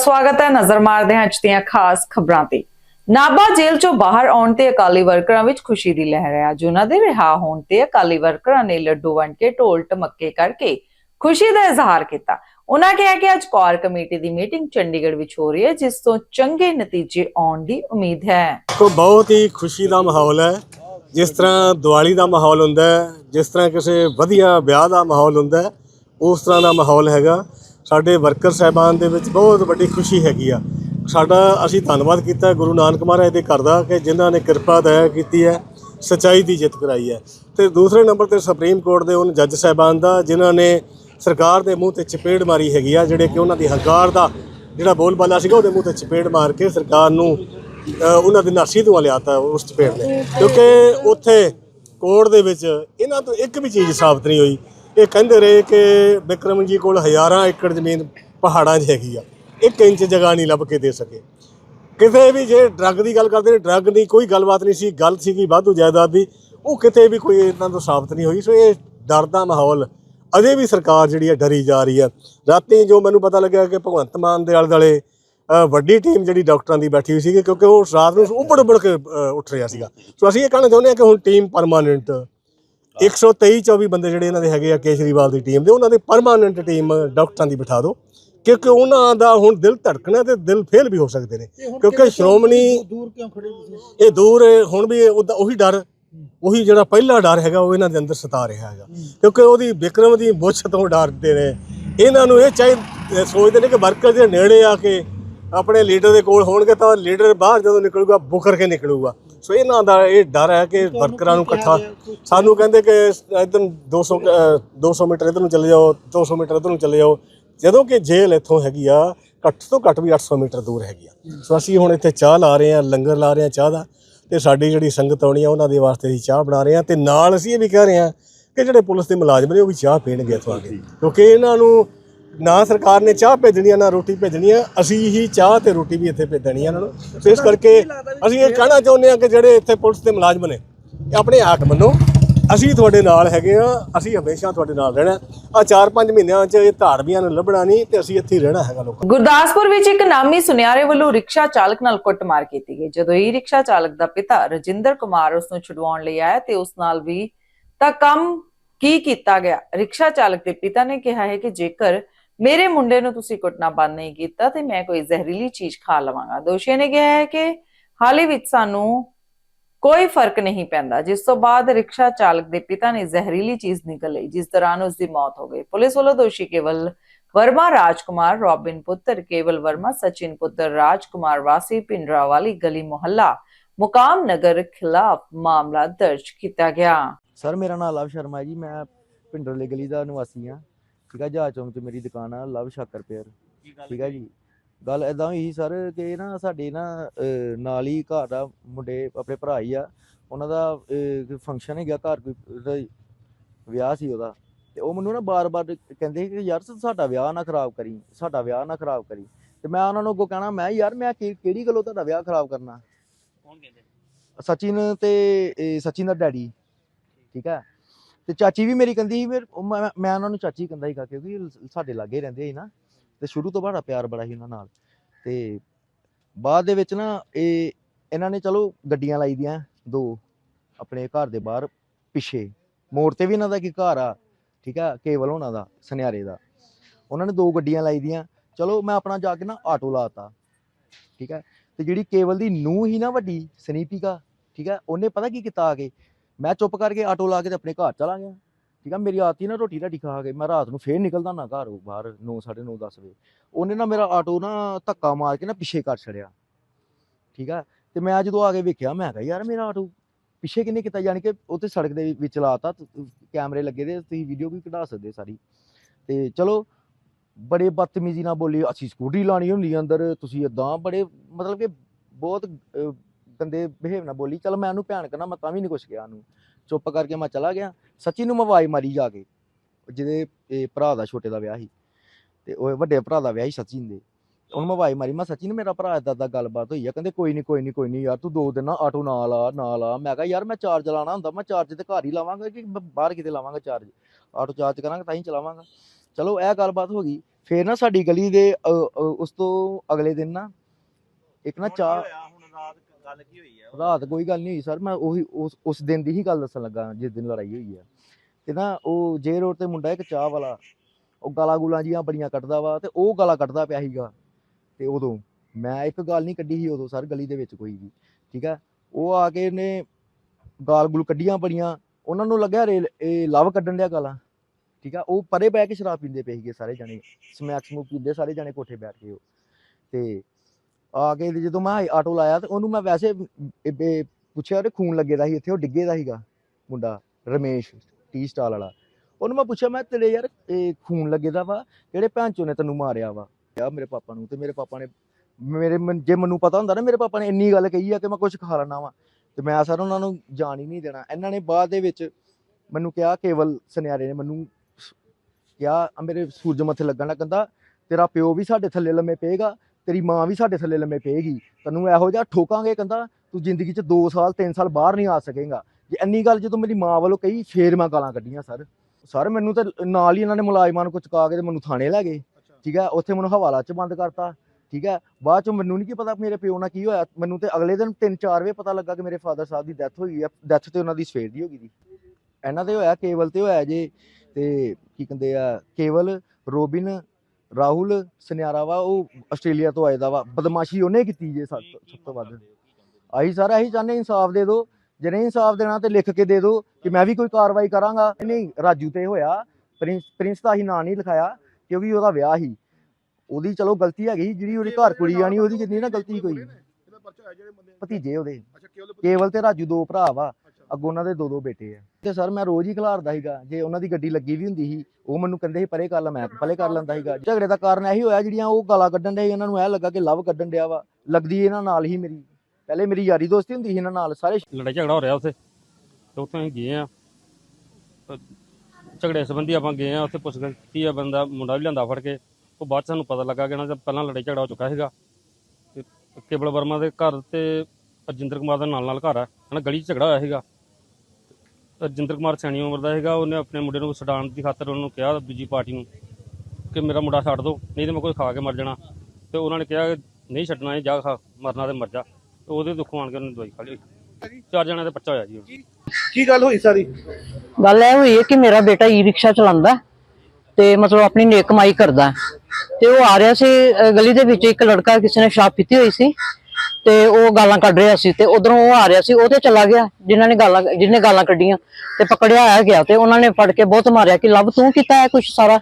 ਸਵਾਗਤ ਹੈ ਨਜ਼ਰ ਮਾਰਦੇ ਹਾਂ ਅੱਜ ਦੀਆਂ ਖਾਸ ਖਬਰਾਂ ਤੇ। ਨਾਭਾ ਜੇਲ੍ਹ 'ਚੋਂ ਬਾਹਰ ਆਉਣ ਤੇ ਅਕਾਲੀ ਵਰਕਰਾਂ ਵਿੱਚ ਖੁਸ਼ੀ ਦੀ ਲਹਿਰ ਹੈ। ਅੱਜ ਉਹਨਾਂ ਦੇ ਰਿਹਾ ਹੋਣ ਤੇ ਅਕਾਲੀ ਵਰਕਰਾਂ ਨੇ ਲੱਡੂ ਵੰਡ ਕੇ ਢੋਲ ਟਮੱਕੇ ਕਰਕੇ ਖੁਸ਼ੀ ਦਾ ਇਜ਼ਹਾਰ ਕੀਤਾ। ਉਹਨਾਂ ਕਿਹਾ ਕਿ ਅੱਜ ਕੋਰ ਕਮੇਟੀ ਦੀ ਮੀਟਿੰਗ ਚੰਡੀਗੜ੍ਹ ਵਿੱਚ ਹੋ ਰਹੀ ਹੈ, ਜਿਸ ਤੋਂ ਚੰਗੇ ਨਤੀਜੇ ਆਉਣ ਦੀ ਉਮੀਦ ਹੈ। ਕੋ ਬਹੁਤ ਹੀ ਖੁਸ਼ੀ ਦਾ ਮਾਹੌਲ ਹੈ। ਜਿਸ ਤਰ੍ਹਾਂ ਦੀਵਾਲੀ ਦਾ ਮਾਹੌਲ ਹੁੰਦਾ ਹੈ, ਜਿਸ ਤਰ੍ਹਾਂ ਕਿਸੇ ਵਧੀਆ ਵਿਆਹ ਦਾ ਮਾਹੌਲ ਹੁੰਦਾ ਹੈ, ਉਸ ਤਰ੍ਹਾਂ ਦਾ ਮਾਹੌਲ ਹੈਗਾ। ਸਾਡੇ ਵਰਕਰ ਸਹਿਬਾਨ ਦੇ ਵਿੱਚ ਬਹੁਤ ਵੱਡੀ ਖੁਸ਼ੀ ਹੈਗੀ ਆ। ਸਾਡਾ ਅਸੀਂ ਧੰਨਵਾਦ ਕੀਤਾ ਗੁਰੂ ਨਾਨਕ ਮਹਾਰਾਜ ਦੇ ਘਰ ਦਾ ਕਿ ਜਿਨ੍ਹਾਂ ਨੇ ਕਿਰਪਾ ਦਇਆ ਕੀਤੀ ਹੈ ਸਚਾਈ ਦੀ ਜਿੱਤ ਕਰਾਈ ਹੈ। ਤੇ ਦੂਸਰੇ ਨੰਬਰ ਤੇ ਸੁਪਰੀਮ ਕੋਰਟ ਦੇ ਉਹਨਾਂ ਜੱਜ ਸਹਿਬਾਨ ਦਾ ਜਿਨ੍ਹਾਂ ਨੇ ਸਰਕਾਰ ਦੇ ਮੂੰਹ ਤੇ ਚਪੇੜ ਮਾਰੀ ਹੈਗੀ ਆ ਜਿਹੜੇ ਕਿ ਉਹਨਾਂ ਦੀ ਹੰਕਾਰ ਦਾ ਜਿਹੜਾ ਬੋਲਬਾਲਾ ਸੀਗਾ ਉਹਦੇ ਮੂੰਹ ਤੇ ਚਪੇੜ ਮਾਰ ਕੇ ਸਰਕਾਰ ਨੂੰ ਅ, ਉਹਨਾਂ ਦੀ ਨਾਸੀ ਤੋਂ ਲਿਆਤਾ ਉਸ ਚਪੇੜ ਨੇ। ਕਿਉਂਕਿ ਉੱਥੇ ਕੋਰਟ ਦੇ ਵਿੱਚ ਇਹਨਾਂ ਤੋਂ ਇੱਕ ਵੀ ਚੀਜ਼ ਸਾਬਤ ਨਹੀਂ ਹੋਈ। ਇਹ ਕਹਿੰਦੇ ਰਹੇ ਕਿ ਵਿਕਰਮ ਜੀ ਕੋਲ ਹਜ਼ਾਰਾਂ ਏਕੜ ਜ਼ਮੀਨ ਪਹਾੜਾਂ 'ਚ ਹੈਗੀ ਆ। ਇੱਕ ਇੰਚ ਜਗ੍ਹਾ ਨਹੀਂ ਲੱਭ ਕੇ ਦੇ ਸਕੇ। ਕਿਤੇ ਵੀ ਜੇ ਡਰੱਗ ਦੀ ਗੱਲ ਕਰਦੇ ਨੇ, ਡਰੱਗ ਦੀ ਕੋਈ ਗੱਲਬਾਤ ਨਹੀਂ ਸੀ, ਗੱਲ ਸੀਗੀ ਵਾਧੂ ਜਾਇਦਾਦ ਦੀ, ਉਹ ਕਿਤੇ ਵੀ ਕੋਈ ਇਹਨਾਂ ਤੋਂ ਸਾਬਤ ਨਹੀਂ ਹੋਈ। ਸੋ ਇਹ ਡਰ ਦਾ ਮਾਹੌਲ ਅਜੇ ਵੀ ਸਰਕਾਰ ਜਿਹੜੀ ਹੈ ਡਰੀ ਜਾ ਰਹੀ ਹੈ ਰਾਤੀ ਜੋ ਮੈਨੂੰ ਪਤਾ ਲੱਗਿਆ ਕਿ ਭਗਵੰਤ ਮਾਨ ਦੇ ਆਲੇ ਦੁਆਲੇ ਵੱਡੀ ਟੀਮ ਜਿਹੜੀ ਡਾਕਟਰਾਂ ਦੀ ਬੈਠੀ ਹੋਈ ਸੀਗੀ, ਕਿਉਂਕਿ ਉਹ ਰਾਤ ਨੂੰ ਉੱਬੜ ਉੱਬੜ ਕੇ ਉੱਠ ਰਿਹਾ ਸੀਗਾ। ਸੋ ਅਸੀਂ ਇਹ ਕਹਿਣਾ ਚਾਹੁੰਦੇ ਹਾਂ ਕਿ ਹੁਣ ਟੀਮ ਪਰਮਾਨੈਂਟ 123 24 ਬੰਦੇ ਜਿਹੜੇ ਇਹਨਾਂ ਦੇ ਹੈਗੇ ਆ ਕੇਜਰੀਵਾਲ ਦੀ ਟੀਮ ਦੇ ਉਹਨਾਂ ਦੀ ਪਰਮਾਨੈਂਟ ਟੀਮ ਡਾਕਟਰਾਂ ਦੀ ਬਿਠਾ ਦਿਓ ਕਿਉਂਕਿ ਉਹਨਾਂ ਦਾ ਹੁਣ ਦਿਲ ਧੜਕਣਾ ਤੇ ਦਿਲ ਫੇਲ ਵੀ ਹੋ ਸਕਦੇ ਨੇ ਕਿਉਂਕਿ ਸ਼੍ਰੋਮਣੀ ਦੂਰ ਕਿਉਂ ਖੜੇ ਤੁਸੀਂ? ਇਹ ਦੂਰ ਹੁਣ ਵੀ ਉਹਦਾ ਉਹੀ ਡਰ ਉਹੀ ਜਿਹੜਾ ਪਹਿਲਾ ਡਰ ਹੈਗਾ ਉਹ ਇਹਨਾਂ ਦੇ ਅੰਦਰ ਸਤਾ ਰਿਹਾ ਹੈਗਾ ਕਿਉਂਕਿ ਉਹਦੀ ਵਿਕਰਮ ਦੀ ਮੁੱਛ ਤੋਂ ਡਰਦੇ ਨੇ। ਇਹਨਾਂ ਨੂੰ ਇਹ ਚਾਹੀ ਸੋਚਦੇ ਨੇ ਕਿ ਵਰਕਰ ਦੇ ਨੇੜੇ ਆ ਕੇ ਆਪਣੇ ਲੀਡਰ ਦੇ ਕੋਲ ਹੋਣਗੇ ਤਾਂ ਲੀਡਰ ਬਾਹਰ ਜਦੋਂ ਨਿਕਲੂਗਾ ਬੁਖਰ ਕੇ ਨਿਕਲੂਗਾ। ਸੋ ਇਹਨਾਂ ਦਾ ਇਹ ਡਰ ਹੈ ਕਿ ਵਰਕਰਾਂ ਨੂੰ ਇਕੱਠਾ ਸਾਨੂੰ ਕਹਿੰਦੇ ਕਿ ਇਧਰ 200 ਕੁ, ਅਹ, 200 ਮੀਟਰ ਇਧਰ ਨੂੰ ਚਲੇ ਜਾਓ 200 ਮੀਟਰ ਇਧਰ ਨੂੰ ਚਲੇ ਜਾਓ। ਜਦੋਂ ਕਿ ਜੇਲ੍ਹ ਇੱਥੋਂ ਹੈਗੀ ਆ ਘੱਟ ਤੋਂ ਘੱਟ ਵੀ 800 ਮੀਟਰ ਦੂਰ ਹੈਗੀ ਆ। ਸੋ ਅਸੀਂ ਹੁਣ ਇੱਥੇ ਚਾਹ ਲਾ ਰਹੇ ਆ ਲੰਗਰ ਲਾ ਰਹੇ ਆ ਚਾਹ ਦਾ। ਤੇ ਸਾਡੀ ਜਿਹੜੀ ਸੰਗਤ ਆਉਣੀ ਆ ਉਹਨਾਂ ਦੇ ਵਾਸਤੇ ਅਸੀਂ ਚਾਹ ਬਣਾ ਰਹੇ ਆ ਤੇ ਨਾਲ ਅਸੀਂ ਇਹ ਵੀ ਕਹਿ ਰਹੇ ਆ ਕਿ ਜਿਹੜੇ ਪੁਲਿਸ ਦੇ ਮੁਲਾਜ਼ਮ ਨੇ ਉਹ ਵੀ ਚਾਹ ਪੀਣਗੇ ਇੱਥੋਂ ਆ ਕੇ। ਕਿਉਂਕਿ ਇਹਨਾਂ ਨੂੰ ਨਾ ਸਰਕਾਰ ਨੇ ਚਾਹ ਭੇਜਣੀ ਆ, ਨਾ ਰੋਟੀ ਭੇਜਣੀ ਆ। ਅਸੀਂ ਹੀ ਚਾਹ ਤੇ ਰੋਟੀ ਵੀ ਇੱਥੇ ਭੇਜਣੀ ਆ ਇਹਨਾਂ ਨੂੰ। ਸੋ ਇਸ ਕਰਕੇ ਅਸੀਂ ਇਹ ਕਹਿਣਾ ਚਾਹੁੰਦੇ ਆ ਕਿ ਜਿਹੜੇ ਇੱਥੇ ਪੁਲਿਸ ਦੇ ਮੁਲਾਜ਼ਮ ਨੇ, ਇਹ ਆਪਣੇ ਹੱਕ ਮੰਨੋ। ਅਸੀਂ ਤੁਹਾਡੇ ਨਾਲ ਹੈਗੇ ਆ, ਅਸੀਂ ਹਮੇਸ਼ਾ ਤੁਹਾਡੇ ਨਾਲ ਰਹਿਣਾ। ਆ 4-5 ਮਹੀਨਿਆਂ 'ਚ ਇਹ ਧਾੜਵੀਆਂ ਨੂੰ ਲੱਭਣਾ ਨਹੀਂ ਤੇ ਅਸੀਂ ਇੱਥੇ ਹੀ ਰਹਿਣਾ ਹੈਗਾ ਲੋਕਾਂ ਗੁਰਦਾਸਪੁਰ ਵਿੱਚ ਇੱਕ ਨਾਮੀ ਸੁਨਿਆਰੇ ਵੱਲੋਂ ਰਿਕਸ਼ਾ ਚਾਲਕ ਨਾਲ ਕੁੱਟਮਾਰ ਕੀਤੀ ਗਈ। ਜਦੋਂ ਇਹ ਰਿਕਸ਼ਾ ਚਾਲਕ ਦਾ ਪਿਤਾ ਰਜਿੰਦਰ ਕੁਮਾਰ ਉਸ ਨੂੰ ਛੁਡਵਾਉਣ ਲਈ ਆਇਆ ਤੇ ਉਸ ਨਾਲ ਵੀ ਤਾਂ ਕੰਮ ਕੀ ਕੀਤਾ ਗਿਆ? ਰਿਕਸ਼ਾ ਚਾਲਕ ਦੇ ਪਿਤਾ ਨੇ ਕਿਹਾ ਹੈ ਕਿ ਜੇਕਰ ਮੇਰੇ ਮੁੰਡੇ ਨੂੰ ਤੁਸੀਂ ਕੁੱਟਣਾ ਬੰਦ ਨਹੀਂ ਕੀਤਾ ਤੇ ਮੈਂ ਕੋਈ ਜ਼ਹਿਰੀਲੀ ਚੀਜ਼ ਖਾ ਲਵਾਂਗਾ। ਦੋਸ਼ੀ ਨੇ ਕਿਹਾ ਹੈ ਕਿ ਹਾਲ ਵਿੱਚ ਸਾਨੂੰ ਕੋਈ ਫ਼ਰਕ ਨਹੀਂ ਪੈਂਦਾ। ਜਿਸ ਤੋਂ ਬਾਅਦ ਰਿਕਸ਼ਾ ਚਾਲਕ ਦੇ ਪਿਤਾ ਨੇ ਜ਼ਹਿਰੀਲੀ ਚੀਜ਼ ਨਿਕਲ ਲਈ, ਜਿਸ ਦੌਰਾਨ ਉਸ ਦੀ ਮੌਤ ਹੋ ਗਈ। ਪੁਲਿਸ ਵੱਲੋਂ ਦੋਸ਼ੀ ਕੇਵਲ ਵਰਮਾ ਰਾਜਕੁਮਾਰ, ਰੋਬਿਨ ਪੁੱਤਰ, ਕੇਵਲ ਵਰਮਾ, ਸਚਿਨ ਪੁੱਤਰ, ਰਾਜਕੁਮਾਰ ਵਾਸੀ ਪਿੰਡਰਾਵਾਲੀ ਗਲੀ ਮੁਹੱਲਾ, ਮੁਕਾਮ ਨਗਰ ਖਿਲਾਫ ਮਾਮਲਾ ਦਰਜ ਕੀਤਾ ਗਿਆ। ਸਰ, ਮੇਰਾ ਨਾਮ ਲਵ ਸ਼ਰਮਾ ਜੀ। ਮੈਂ ਪਿੰਡਰਲੇ ਗਲੀ ਦਾ ਨਿਵਾਸੀ ਹਾਂ। ਠੀਕ ਹੈ ਜਹਾਜ਼ ਚੌਂਕ 'ਚ ਮੇਰੀ ਦੁਕਾਨ ਆ ਲਵ ਸ਼ਾਕਰ ਪੇਅਰ ਠੀਕ ਹੈ ਜੀ। ਗੱਲ ਐਦਾਂ ਹੋਈ ਸਰ ਕਿ ਨਾ ਸਾਡੇ ਨਾ ਅਹ, ਨਾਲ ਹੀ ਘਰ ਦਾ ਮੁੰਡੇ ਆਪਣੇ ਭਰਾ ਹੀ ਆ। ਉਹਨਾਂ ਦਾ ਫੰਕਸ਼ਨ ਹੈਗਾ ਘਰ ਕੋਈ ਉਹਦਾ ਵਿਆਹ ਸੀ ਉਹਦਾ। ਤੇ ਉਹ ਮੈਨੂੰ ਨਾ ਬਾਰ-ਬਾਰ ਕਹਿੰਦੇ ਕਿ ਯਾਰ ਤੂੰ ਸਾਡਾ ਵਿਆਹ ਨਾ ਖਰਾਬ ਕਰੀ ਸਾਡਾ ਵਿਆਹ ਨਾ ਖਰਾਬ ਕਰੀ। ਤੇ ਮੈਂ ਉਹਨਾਂ ਨੂੰ ਅੱਗੋਂ ਕਹਿਣਾ ਮੈਂ ਯਾਰ ਮੈਂ ਕਿ- ਕਿਹੜੀ ਗੱਲੋਂ ਤੁਹਾਡਾ ਵਿਆਹ ਖਰਾਬ ਕਰਨਾ? ਕੌਣ ਕਹਿੰਦੇ? ਸਚਿਨ ਤੇ ਇਹ ਸਚਿਨ ਦਾ ਡੈਡੀ। ਠੀਕ ਹੈ ਤੇ ਚਾਚੀ ਵੀ ਮੇਰੀ ਕਹਿੰਦੀ ਸੀ, ਫਿਰ ਉਹ ਮੈਂ ਮੈਂ ਉਹਨਾਂ ਨੂੰ ਚਾਚੀ ਕਹਿੰਦਾ ਸੀਗਾ ਕਿਉਂਕਿ ਸਾਡੇ ਲਾਗੇ ਰਹਿੰਦੇ ਸੀ ਨਾ, ਤੇ ਸ਼ੁਰੂ ਤੋਂ ਬੜਾ ਪਿਆਰ ਬੜਾ ਸੀ ਉਹਨਾਂ ਨਾਲ। ਤੇ ਬਾਅਦ ਦੇ ਵਿੱਚ ਨਾ ਇਹ, ਇਹਨਾਂ ਨੇ ਚਲੋ ਗੱਡੀਆਂ ਲਾਈ ਦੀਆਂ ਦੋ ਆਪਣੇ ਘਰ ਦੇ ਬਾਹਰ ਪਿੱਛੇ। ਮੋੜ ਤੇ ਵੀ ਇਹਨਾਂ ਦਾ ਕੀ ਘਰ ਆ, ਠੀਕ ਹੈ ਕੇਵਲ ਉਹਨਾਂ ਦਾ, ਸੁਨਿਆਰੇ ਦਾ। ਉਹਨਾਂ ਨੇ ਦੋ ਗੱਡੀਆਂ ਲਾਈ ਦੀਆਂ। ਚਲੋ ਮੈਂ ਆਪਣਾ ਜਾ ਕੇ ਨਾ ਆਟੋ ਲਾਤਾ ਠੀਕ ਹੈ ਤੇ ਜਿਹੜੀ ਕੇਵਲ ਦੀ ਨੂੰਹ ਹੀ ਨਾ ਵੱਡੀ, ਸਨੀਪਿਕਾ, ਠੀਕ ਹੈ ਉਹਨੇ ਪਤਾ ਕੀ ਕੀਤਾ ਆ ਕੇ? ਮੈਂ ਚੁੱਪ ਕਰਕੇ ਆਟੋ ਲਾ ਕੇ ਤੇ ਆਪਣੇ ਘਰ ਚਲਾ ਗਿਆ। ਠੀਕ ਆ, ਮੇਰੀ ਆਤੀ ਨਾ ਰੋਟੀ ਰਾਟੀ ਖਾ ਕੇ, ਮੈਂ ਰਾਤ ਨੂੰ ਫੇਰ ਨਿਕਲਦਾ ਨਾ ਘਰ ਬਾਹਰ 9 9:30 10 ਵਜੇ। ਉਹਨੇ ਨਾ ਮੇਰਾ ਆਟੋ ਨਾ ਧੱਕਾ ਮਾਰ ਕੇ ਨਾ ਪਿੱਛੇ ਕਰ ਛੜਿਆ ਠੀਕ ਆ, ਤੇ ਮੈਂ ਜਦੋਂ ਆ ਕੇ ਵੇਖਿਆ, ਮੈਂ ਕਿਹਾ, ਯਾਰ ਮੇਰਾ ਆਟੋ ਪਿੱਛੇ ਕਿੰਨੇ ਕੀਤਾ? ਯਾਨੀ ਕਿ ਉੱਥੇ ਸੜਕ ਦੇ ਵਿੱਚ ਲਾਤਾ ਕੈਮਰੇ ਲੱਗੇ ਦੇ, ਤੁਸੀਂ ਵੀਡੀਓ ਵੀ ਕਢਾ ਸਕਦੇ ਸਾਰੀ। ਤੇ ਚਲੋ, ਬੜੇ ਬਦਤਮੀਜ਼ੀ ਨਾਲ ਬੋਲੀ, ਅਸੀਂ ਸਕੂਟਰੀ ਲਾਣੀ ਹੁੰਦੀ ਅੰਦਰ, ਤੁਸੀਂ ਇਦਾਂ ਬੜੇ, ਮਤਲਬ ਕਿ ਬਹੁਤ ਗੰਦੇ ਬਿਹੇਵ ਨਾਲ ਬੋਲੀ। ਚਲ ਮੈਂ ਉਹਨੂੰ ਭੈਣ ਕਰਨਾ ਮੈਂ ਤਾਂ ਵੀ ਨਹੀਂ ਕੁਛ ਕਿਹਾ ਉਹਨੂੰ। ਚੁੱਪ ਕਰਕੇ ਮੈਂ ਚਲਾ ਗਿਆ। ਸੱਚੀ ਨੂੰ ਮੈਂ ਆਵਾਜ਼ ਮਾਰੀ ਜਾ ਕੇ। ਜਿਹਦੇ ਇਹ ਭਰਾ ਦਾ ਛੋਟੇ ਦਾ ਵਿਆਹ ਸੀ। ਤੇ ਉਹ ਵੱਡੇ ਭਰਾ ਦਾ ਵਿਆਹ ਸੀ ਸਚਿਨ ਦੇ। ਉਹਨੂੰ ਮੈਂ ਆਵਾਜ਼ ਮਾਰੀ ਮੈਂ ਸਚਿਨ ਮੇਰਾ ਭਰਾ ਏਦਾਂ ਦਾ ਗੱਲਬਾਤ ਹੋਈ ਆ। ਕਹਿੰਦੇ ਕੋਈ ਨਹੀਂ ਕੋਈ ਨਹੀਂ ਕੋਈ ਨਹੀਂ ਯਾਰ ਤੂੰ ਦੋ ਦਿਨ ਨਾ ਆਟੋ ਨਾਲ ਆ ਨਾਲ ਆ। ਮੈਂ ਕਿਹਾ ਯਾਰ ਮੈਂ ਚਾਰਜ ਲਾਣਾ ਹੁੰਦਾ। ਮੈਂ ਚਾਰਜ ਤੇ ਘਰ ਹੀ ਲਾਵਾਂਗਾ ਕਿ ਮੈਂ ਬਾਹਰ ਕਿਤੇ ਲਾਵਾਂਗਾ ਚਾਰਜ? ਆਟੋ ਚਾਰਜ ਕਰਾਂਗਾ ਤਾਂ ਹੀ ਚਲਾਵਾਂਗਾ। ਚਲੋ ਇਹ ਗੱਲਬਾਤ ਹੋ ਗਈ। ਫੇਰ ਨਾ ਸਾਡੀ ਗਲੀ ਦੇ ਉਸ ਤੋਂ ਅਗਲੇ ਦਿਨ ਨਾ ਇੱਕ ਨਾ ਚਾਹ ਹੁਣ ਰਾਤ ਗੱਲ ਕੀ ਹੋਈ ਹੈ ਰਾਤ ਕੋਈ ਗੱਲ ਨਹੀਂ ਹੋਈ, ਸਰ। ਮੈਂ ਉਹੀ ਉਸ ਉਸ ਦਿਨ ਦੀ ਹੀ ਗੱਲ ਦੱਸਣ ਲੱਗਾ, ਜਿਸ ਦਿਨ ਲੜਾਈ ਹੋਈ ਹੈ ਤੇ ਨਾ ਉਹ ਜੇ ਰੋਡ ਤੇ ਮੁੰਡਾ ਇੱਕ ਚਾਹ ਵਾਲਾ, ਉਹ ਗਾਲਾਂ ਗੁਲਾਂ ਜੀਆਂ ਬੜੀਆਂ ਕੱਢਦਾ ਵਾ ਤੇ ਉਹ ਗਾਲਾਂ ਕੱਢਦਾ ਪਿਆ ਸੀਗਾ। ਤੇ ਉਦੋਂ ਮੈਂ ਇੱਕ ਗੱਲ ਨਹੀਂ ਕੱਢੀ ਸੀ ਉਦੋਂ, ਸਰ, ਗਲੀ ਦੇ ਵਿੱਚ ਕੋਈ ਵੀ, ਠੀਕ ਹੈ ਉਹ ਆ ਕੇ ਨੇ ਗਾਲ ਗੁਲ ਕੱਢੀਆਂ ਬੜੀਆਂ। ਉਹਨਾਂ ਨੂੰ ਲੱਗਿਆ ਰੇ ਇਹ ਲਵ ਕੱਢਣ ਦਿਆ ਗਾਲਾਂ, ਠੀਕ ਆ? ਉਹ ਪਰੇ ਬਹਿ ਕੇ ਸ਼ਰਾਬ ਪੀਂਦੇ ਪਏ ਸੀਗੇ ਸਾਰੇ ਜਣੇ ਸਮੈਕ ਸਮੂਕ ਪੀਂਦੇ ਸਾਰੇ ਜਣੇ ਕੋਠੇ ਬੈਠ ਕੇ ਉਹ। ਤੇ ਆ ਕੇ ਜਦੋਂ ਮੈਂ ਆਟੋ ਲਾਇਆ ਤੇ ਉਹਨੂੰ ਮੈਂ ਵੈਸੇ ਪੁੱਛਿਆ ਉਹਦੇ ਖੂਨ ਲੱਗੇ ਦਾ ਸੀ, ਇੱਥੇ ਉਹ ਡਿੱਗੇ ਦਾ ਸੀਗਾ ਮੁੰਡਾ, ਰਮੇਸ਼, ਟੀ ਸਟਾਲ ਵਾਲਾ। ਉਹਨੂੰ ਮੈਂ ਪੁੱਛਿਆ, ਮੈਂ ਤੇਰੇ ਯਾਰ ਇਹ ਖੂਨ ਲੱਗੇ ਦਾ ਵਾ? ਕਿਹੜੇ ਭੈਣ ਚੋ ਨੇ ਤੈਨੂੰ ਮਾਰਿਆ ਵਾ? ਕਿਹਾ ਮੇਰੇ ਪਾਪਾ ਨੂੰ ਤੇ ਮੇਰੇ ਪਾਪਾ ਨੇ, ਮੇਰੇ ਜੇ ਮੈਨੂੰ ਪਤਾ ਹੁੰਦਾ ਨਾ, ਮੇਰੇ ਪਾਪਾ ਨੇ ਇੰਨੀ ਗੱਲ ਕਹੀ ਆ ਕਿ ਮੈਂ ਕੁਝ ਖਾ ਲੈਣਾ ਵਾ। ਤੇ ਮੈਂ ਸਰ ਉਹਨਾਂ ਨੂੰ ਜਾਣ ਹੀ ਨਹੀਂ ਦੇਣਾ। ਇਹਨਾਂ ਨੇ ਬਾਅਦ ਦੇ ਵਿੱਚ ਮੈਨੂੰ ਕਿਹਾ, ਕੇਵਲ ਸੁਨਿਆਰੇ ਨੇ ਮੈਨੂੰ ਕਿਹਾ ਮੇਰੇ ਸੂਰਜ ਮੱਥੇ ਲੱਗਣ ਲੱਗ ਕਹਿੰਦਾ ਤੇਰਾ ਪਿਓ ਵੀ ਸਾਡੇ ਥੱਲੇ ਲੰਮੇ ਪਏਗਾ ਤੇਰੀ ਮਾਂ ਵੀ ਸਾਡੇ ਥੱਲੇ ਲੰਮੇ ਪਏਗੀ। ਤੈਨੂੰ ਇਹੋ ਜਿਹਾ ਠੋਕਾਂਗੇ ਕਹਿੰਦਾ ਤੂੰ ਜ਼ਿੰਦਗੀ 'ਚ 2 ਸਾਲ 3 ਸਾਲ ਬਾਹਰ ਨਹੀਂ ਆ ਸਕੇਗਾ। ਜੇ ਇੰਨੀ ਗੱਲ ਜਦੋਂ ਮੇਰੀ ਮਾਂ ਵੱਲੋਂ ਕਹੀ ਫੇਰ ਮੈਂ ਗਾਲਾਂ ਕੱਢੀਆਂ ਸਰ। ਸਰ ਮੈਨੂੰ ਤੇ ਨਾਲ ਹੀ ਇਹਨਾਂ ਨੇ ਮੁਲਾਜ਼ਮਾਂ ਨੂੰ ਕੁਚਕਾ ਕੇ ਤੇ ਮੈਨੂੰ ਥਾਣੇ ਲੈ ਗਏ। ਠੀਕ ਹੈ ਉੱਥੇ ਮੈਨੂੰ ਹਵਾਲਾ 'ਚ ਬੰਦ ਕਰਤਾ। ਠੀਕ ਹੈ ਬਾਅਦ 'ਚ ਮੈਨੂੰ ਨਹੀਂ ਕੀ ਪਤਾ ਮੇਰੇ ਪਿਓ ਨਾਲ ਕੀ ਹੋਇਆ। ਮੈਨੂੰ ਤੇ ਅਗਲੇ ਦਿਨ 3-4 ਵਜੇ ਪਤਾ ਲੱਗਾ ਕਿ ਮੇਰੇ ਫਾਦਰ ਸਾਹਿਬ ਦੀ ਡੈਥ ਹੋਈ ਹੈ। ਡੈਥ ਤੇ ਉਹਨਾਂ ਦੀ ਸਵੇਰ ਦੀ ਹੋ ਗਈ ਸੀ। ਇਹਨਾਂ ਤੇ ਹੋਇਆ ਕੇਵਲ ਤੇ ਹੋਇਆ ਜੇ ਤੇ ਕੀ ਕਹਿੰਦੇ ਆ ਕੇਵਲ ਰੋਬਿਨ ਰਾਹੁਲ ਸੁਨਿਆਰਾ ਵਾ ਉਹ ਆਸਟ੍ਰੇਲੀਆ ਤੋਂ ਆਇਆ ਦਾ ਵਾ। ਬਦਮਾਸ਼ੀ ਉਹਨੇ ਕੀਤੀ ਜੇ ਸਭ ਤੋਂ- ਸਭ ਤੋਂ ਵੱਧ। ਆਹੀ ਸਾਰਾ ਇਹੀ ਚਾਹੁੰਦੇ ਇਨਸਾਫ ਦੇ ਦਿਓ। ਜੇ ਨਹੀਂ ਇਨਸਾਫ ਦੇਣਾ ਤੇ ਲਿਖ ਕੇ ਦੇ ਦਿਓ ਕਿ ਮੈਂ ਵੀ ਕੋਈ ਕਾਰਵਾਈ ਕਰਾਂਗਾ। ਨਹੀਂ ਰਾਜੂ ਤੇ ਹੋਇਆ। ਪ੍ਰਿੰਸ ਪ੍ਰਿੰਸ ਦਾ ਹੀ ਨਾਂ ਨਹੀਂ ਲਿਖਾਇਆ ਕਿਉਂਕਿ ਉਹਦਾ ਵਿਆਹ ਸੀ। ਉਹਦੀ ਚਲੋ ਗਲਤੀ ਹੈਗੀ ਸੀ, ਜਿਹੜੀ ਉਹਦੇ ਘਰ ਕੁੜੀ ਆਣੀ ਉਹਦੀ ਕਿੰਨੀ ਨਾ ਗਲਤੀ ਕੋਈ ਭਤੀਜੇ ਉਹਦੇ। ਕੇਵਲ ਤੇ ਰਾਜੂ ਦੋ ਭਰਾ ਵਾ। ਅੱਗੋਂ ਉਹਨਾਂ ਦੇ ਦੋ ਦੋ ਬੇਟੇ ਆ। ਤੇ ਸਰ ਮੈਂ ਰੋਜ਼ ਹੀ ਖਿਲਾਰਦਾ ਸੀਗਾ, ਜੇ ਉਹਨਾਂ ਦੀ ਗੱਡੀ ਲੱਗੀ ਵੀ ਹੁੰਦੀ ਸੀ, ਉਹ ਮੈਨੂੰ ਕਹਿੰਦੇ ਸੀ, ਪਰੇ ਕਰ ਲੈ, ਮੈਂ ਪਰੇ ਕਰ ਲੈਂਦਾ ਸੀਗਾ। ਝਗੜੇ ਦਾ ਕਾਰਨ ਇਹੀ ਹੋਇਆ ਜਿਹੜੀਆਂ ਉਹ ਗਾਲਾਂ ਕੱਢਣ ਦੇ ਇਹਨਾਂ ਨੂੰ ਇਹ ਲੱਗਾ ਕਿ ਲਵ ਕੱਢਣ ਡਿਆ ਵਾ। ਲੱਗਦੀ ਇਹਨਾਂ ਨਾਲ ਹੀ ਮੇਰੀ, ਪਹਿਲੇ ਮੇਰੀ ਯਾਰੀ ਦੋਸਤੀ ਹੁੰਦੀ ਸੀ ਇਹਨਾਂ ਨਾਲ, ਸਾਰੇ ਲੜਾਈ ਝਗੜਾ ਹੋ ਰਿਹਾ ਉੱਥੇ। ਤੇ ਉੱਥੇ ਅਸੀਂ ਗਏ ਆ ਝਗੜੇ ਸੰਬੰਧੀ ਆਪਾਂ ਗਏ ਆ ਉੱਥੇ ਪੁੱਛਗਿੱਛ ਕੀਤੀ ਆ, ਬੰਦਾ ਮੁੰਡਾ ਵੀ ਲਿਆਂਦਾ ਫੜ ਕੇ। ਉਹ ਬਾਅਦ 'ਚ ਸਾਨੂੰ ਪਤਾ ਲੱਗਾ ਕਿ ਇਹਨਾਂ ਦਾ ਪਹਿਲਾਂ ਲੜਾਈ ਝਗੜਾ ਹੋ ਚੁੱਕਾ ਸੀਗਾ। ਤੇ ਕੇਵਲ ਵਰਮਾ ਦੇ ਘਰ ਤੇ ਅਰਜਿੰਦਰ ਕੁਮਾਰ ਦਾ ਨਾਲ ਨਾਲ ਘਰ ਆ। ਹਨਾ ਗਲੀ 'ਚ ਝਗੜਾ ਹੋਇਆ ਸੀਗਾ। ਤੇ ਅਰਜਿੰਦਰ ਕੁਮਾਰ ਸਿਆਣੀ ਉਮਰ ਦਾ ਸੀਗਾ ਉਹਨੇ ਆਪਣੇ ਮੁੰਡੇ ਨੂੰ ਛਡਾਉਣ ਦੀ ਖਾਤਰ ਉਹਨੂੰ ਕਿਹਾ ਦੂਜੀ ਪਾਰਟੀ ਨੂੰ ਕਿ ਮੇਰਾ ਮੁੰਡਾ ਛੱਡ ਦਿਓ ਨਹੀਂ ਤੇ ਮੈਂ ਕੋਈ ਖਾ ਕੇ ਮਰ ਜਾਣਾ। ਤੇ ਉਹਨਾਂ ਨੇ ਕਿਹਾ ਨਹੀਂ ਛੱਡਣਾ ਇਹ ਜਾ ਖਾ ਮਰਨਾ ਤੇ ਮਰ ਜਾ। ਤੇ ਉਹਦੇ ਦੁੱਖੋਂ ਆਣ ਕੇ ਉਹਨੇ ਦਵਾਈ ਖਾ ਲਈ। ਚਾਰ ਜਣਿਆਂ ਦਾ ਬੱਚਾ ਹੋਇਆ ਜੀ। ਕੀ ਗੱਲ ਹੋਈ ਸਾਰੀ? ਗੱਲ ਇਹ ਹੋਈ ਹੈ ਕਿ ਮੇਰਾ ਬੇਟਾ ਈ ਰਿਕਸ਼ਾ ਚਲਾਉਂਦਾ ਤੇ ਮਤਲਬ ਆਪਣੀ ਨੇਕ ਕਮਾਈ ਕਰਦਾ। ਤੇ ਉਹ ਆ ਰਿਹਾ ਸੀ ਗਲੀ ਦੇ ਵਿੱਚ ਇੱਕ ਲੜਕਾ ਕਿਸੇ ਨੇ ਸ਼ਰਾਬ ਪੀਤੀ ਹੋਈ ਸੀ। ਤੇ ਉਹ ਗਾਲਾਂ ਕੱਢ ਰਿਹਾ ਸੀ ਤੇ ਉਧਰੋਂ ਉਹ ਆ ਰਿਹਾ ਸੀ, ਉਹ ਤੇ ਚਲਾ ਗਿਆ, ਜਿਨ੍ਹਾਂ ਨੇ ਗਾਲਾਂ ਜਿਹਨੇ ਗਾਲਾਂ ਕੱਢੀਆਂ ਤੇ ਪਕੜਿਆ ਆ ਗਿਆ ਤੇ ਉਹਨਾਂ ਨੇ ਫੜ ਕੇ ਬਹੁਤ ਮਾਰਿਆ ਕਿ ਲਵ ਤੂੰ ਕੀਤਾ ਹੈ ਕੁਝ ਸਾਰਾ?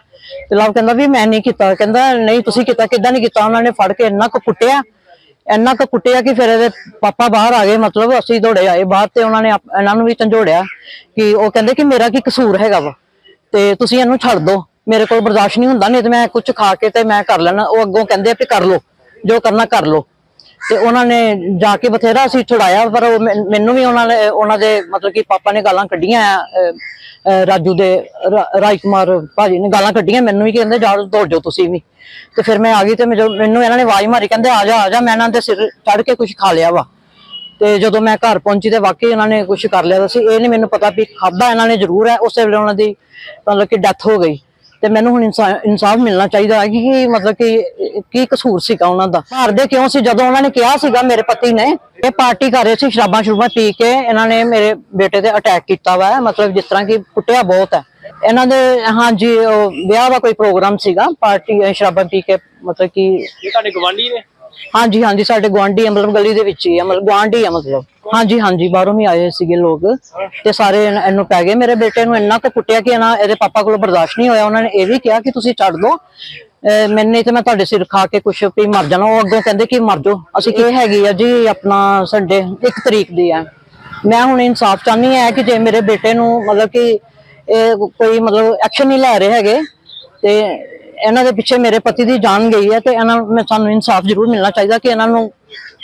ਤੇ ਲਵ ਕਹਿੰਦਾ ਵੀ ਮੈਂ ਨਹੀਂ ਕੀਤਾ, ਕਹਿੰਦਾ ਨਹੀਂ ਤੁਸੀਂ ਕੀਤਾ, ਕਿੱਦਾਂ ਨਹੀਂ ਕੀਤਾ? ਉਹਨਾਂ ਨੇ ਫੜ ਕੇ ਇੰਨਾ ਕੁ ਕੁੱਟਿਆ, ਇੰਨਾ ਕੁ ਕੁੱਟਿਆ ਕਿ ਫਿਰ ਇਹਦੇ ਪਾਪਾ ਬਾਹਰ ਆ ਗਏ, ਮਤਲਬ ਅਸੀਂ ਦੌੜੇ ਆਏ ਬਾਹਰ ਤੇ ਉਹਨਾਂ ਨੇ ਇਹਨਾਂ ਨੂੰ ਵੀ ਝੰਜੋੜਿਆ ਕਿ ਉਹ ਕਹਿੰਦੇ ਕਿ ਮੇਰਾ ਕੀ ਕਸੂਰ ਹੈਗਾ ਵਾ ਤੇ ਤੁਸੀਂ ਇਹਨੂੰ ਛੱਡ ਦਿਓ ਮੇਰੇ ਕੋਲ ਬਰਦਾਸ਼ਤ ਨਹੀਂ ਹੁੰਦਾ, ਨਹੀਂ ਤੇ ਮੈਂ ਕੁਝ ਖਾ ਕੇ ਤੇ ਮੈਂ ਕਰ ਲੈਣਾ, ਉਹ ਅੱਗੋਂ ਕਹਿੰਦੇ ਵੀ ਕਰ ਲਓ, ਜੋ ਕਰਨਾ ਕਰ ਲਓ। ਤੇ ਉਹਨਾਂ ਨੇ ਜਾ ਕੇ ਬਥੇਰਾ ਅਸੀਂ ਛੁਡਾਇਆ ਪਰ ਉਹ ਮੈਨੂੰ ਵੀ ਉਹਨਾਂ ਨੇ ਉਹਨਾਂ ਦੇ ਮਤਲਬ ਕਿ ਪਾਪਾ ਨੇ ਗਾਲਾਂ ਕੱਢੀਆਂ ਆ, ਰਾਜੂ ਦੇ ਰਾਜ ਕੁਮਾਰ ਭਾਜੀ ਨੇ ਗਾਲਾਂ ਕੱਢੀਆਂ ਮੈਨੂੰ ਵੀ ਕਹਿੰਦੇ ਜਾ ਦੌੜ ਜਾਓ ਤੁਸੀਂ ਵੀ। ਤੇ ਫਿਰ ਮੈਂ ਆ ਗਈ ਤੇ ਮੈਨੂੰ ਮੈਨੂੰ ਇਹਨਾਂ ਨੇ ਆਵਾਜ਼ ਮਾਰੀ ਕਹਿੰਦੇ ਆ ਜਾ ਆ ਜਾ ਮੈਂ ਇਹਨਾਂ ਦੇ ਸਿਰ ਚੜ ਕੇ ਕੁਝ ਖਾ ਲਿਆ ਵਾ। ਤੇ ਜਦੋਂ ਮੈਂ ਘਰ ਪਹੁੰਚੀ ਤੇ ਵਾਕਈ ਇਹਨਾਂ ਨੇ ਕੁਝ ਕਰ ਲਿਆ ਸੀ ਇਹ ਨਹੀਂ ਮੈਨੂੰ ਪਤਾ ਵੀ ਖਾਦਾ ਇਹਨਾਂ ਨੇ ਜ਼ਰੂਰ ਹੈ ਉਸੇ ਵੇਲੇ ਉਹਨਾਂ ਦੀ ਮਤਲਬ ਕਿ ਡੈਥ ਹੋ ਗਈ। ਤੇ ਮੈਨੂੰ ਹੁਣ ਇਨਸਾ- ਇਨਸਾਫ ਮਿਲਣਾ ਚਾਹੀਦਾ ਹੈ ਕਿ ਮਤਲਬ ਕਿ ਕੀ ਕਸੂਰ ਸੀਗਾ ਉਹਨਾਂ ਦਾ? ਮਾਰਦੇ ਕਿਉਂ ਸੀ? ਜਦੋਂ ਉਹਨਾਂ ਨੇ ਕਿਹਾ ਸੀਗਾ ਮੇਰੇ ਪਤੀ ਨੇ ਇਹ ਪਾਰਟੀ ਕਰ ਰਹੇ ਸੀ ਸ਼ਰਾਬਾਂ ਸ਼ਰੂਬਾਂ ਪੀ ਕੇ ਇਹਨਾਂ ਨੇ ਮੇਰੇ ਬੇਟੇ ਤੇ ਅਟੈਕ ਕੀਤਾ ਵਾ ਮਤਲਬ ਜਿਸ ਤਰ੍ਹਾਂ ਕਿ ਕੁੱਟਿਆ ਬਹੁਤ ਹੈ। ਇਹਨਾਂ ਦੇ ਹਾਂਜੀ ਉਹ ਵਿਆਹ ਦਾ ਕੋਈ ਪ੍ਰੋਗਰਾਮ ਸੀਗਾ ਪਾਰਟੀ ਸ਼ਰਾਬਾਂ ਪੀ ਕੇ ਮਤਲਬ ਕਿ ਇਹ ਤੁਹਾਡੇ ਗਵਾਂਢੀ ਨੇ? ਹਾਂਜੀ ਹਾਂਜੀ ਸਾਡੇ ਗਵਾਂਢੀ ਮਤਲਬ ਗਲੀ ਦੇ ਵਿੱਚ ਹੀ ਆ ਮਤਲਬ ਗਵਾਂਢੀ ਆ ਮਤਲਬ। ਹਾਂਜੀ ਹਾਂਜੀ, ਬਾਹਰੋਂ ਵੀ ਆਏ ਸੀਗੇ ਲੋਕ ਤੇ ਸਾਰੇ ਇਹਨੂੰ ਪੈ ਗਏ। ਮੇਰੇ ਬੇਟੇ ਨੂੰ ਇੰਨਾ ਕੁ ਕੁੱਟਿਆ ਕਿ ਇਹਨਾਂ ਇਹਦੇ ਪਾਪਾ ਕੋਲੋਂ ਬਰਦਾਸ਼ਤ ਨਹੀਂ ਹੋਇਆ। ਉਹਨਾਂ ਨੇ ਇਹ ਵੀ ਕਿਹਾ ਕਿ ਤੁਸੀਂ ਛੱਡ ਦਿਓ ਮੈਨੂੰ ਤੇ ਮੈਂ ਤੁਹਾਡੇ ਸਿਰ ਖਾ ਕੇ ਕੁਛ ਵੀ ਮਰ ਜਾਣਾ। ਉਹ ਅੱਗੋਂ ਕਹਿੰਦੇ ਕਿ ਮਰ ਜਾਓ। ਅਸੀਂ ਕੀ ਹੈਗੀ ਆ ਜੀ? ਆਪਣਾ ਸੰਡੇ ਇੱਕ ਤਰੀਕ ਦੀ ਆ। ਮੈਂ ਹੁਣ ਇਨਸਾਫ ਚਾਹਨੀ ਹੈ ਕਿ ਜੇ ਮੇਰੇ ਬੇਟੇ ਨੂੰ ਮਤਲਬ ਕਿ ਇਹ ਕੋਈ ਮਤਲਬ ਐਕਸ਼ਨ ਨਹੀਂ ਲੈ ਰਹੇ ਹੈਗੇ, ਤੇ ਇਹਨਾਂ ਦੇ ਪਿੱਛੇ ਮੇਰੇ ਪਤੀ ਦੀ ਜਾਨ ਗਈ ਹੈ ਤੇ ਇਹਨਾਂ ਨੂੰ ਸਾਨੂੰ ਇਨਸਾਫ ਜ਼ਰੂਰ ਮਿਲਣਾ ਚਾਹੀਦਾ ਕਿ ਇਹਨਾਂ ਨੂੰ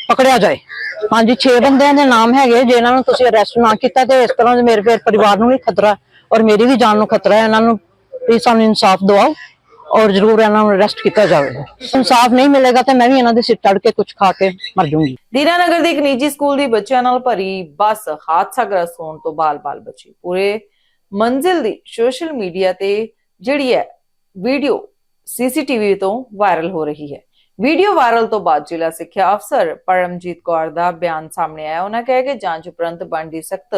ਪਕੜਿਆ ਜਾਏ। ਹਾਂਜੀ 6 ਬੰਦਿਆਂ ਦੇ ਨਾਮ ਹੈਗੇ ਜੇ ਨੂੰ ਤੁਸੀਂ ਅਰੈਸਟ ਨਾ ਕੀਤਾ ਤੇ ਇਸ ਤਰ੍ਹਾਂ ਮੇਰੇ ਫਿਰ ਪਰਿਵਾਰ ਨੂੰ ਵੀ ਖਤਰਾ ਔਰ ਮੇਰੀ ਵੀ ਜਾਨ ਨੂੰ ਖਤਰਾ ਹੈ। ਇਹਨਾਂ ਨੂੰ ਪਲੀਜ਼ ਸਾਨੂੰ ਇਨਸਾਫ ਦਿਵਾਓ ਔਰ ਜ਼ਰੂਰ ਇਹਨਾਂ ਨੂੰ ਅਰੈਸਟ ਕੀਤਾ ਜਾਵੇ। ਇਨਸਾਫ ਨਹੀਂ ਮਿਲੇਗਾ ਤੇ ਮੈਂ ਵੀ ਇਹਨਾਂ ਦੇ ਸਿਰ ਚੜ ਕੇ ਕੁਝ ਖਾ ਕੇ ਮਰ ਜਾਊਂਗੀ। ਦੀਨਾਨਗਰ ਦੇ ਇੱਕ ਨਿੱਜੀ ਸਕੂਲ ਦੀ ਬੱਚਿਆਂ ਨਾਲ ਭਰੀ ਬੱਸ ਹਾਦਸਾਗ੍ਰਸਤ ਹੋਣ ਤੋਂ ਬਾਲ-ਬਾਲ ਬਚੀ ਪੂਰੇ ਮੰਜ਼ਿਲ ਦੀ ਸੋਸ਼ਲ ਮੀਡੀਆ ਤੇ ਜਿਹੜੀ ਹੈ, ਵੀਡੀਓ, ਸੀਸੀਟੀਵੀ ਤੋਂ ਵਾਇਰਲ ਹੋ ਰਹੀ ਹੈ। ਵੀਡੀਓ ਵਾਇਰਲ ਤੋਂ ਬਾਅਦ ਜ਼ਿਲ੍ਹਾ ਸਿੱਖਿਆ ਅਫਸਰ ਪਰਮਜੀਤ ਕੌਰ ਦਾ ਬਿਆਨ ਸਾਹਮਣੇ ਆਇਆ। ਉਹਨਾਂ ਕਿਹਾ ਕਿ ਜਾਂਚ ਉਪਰੰਤ ਬਣਦੀ ਸਖਤ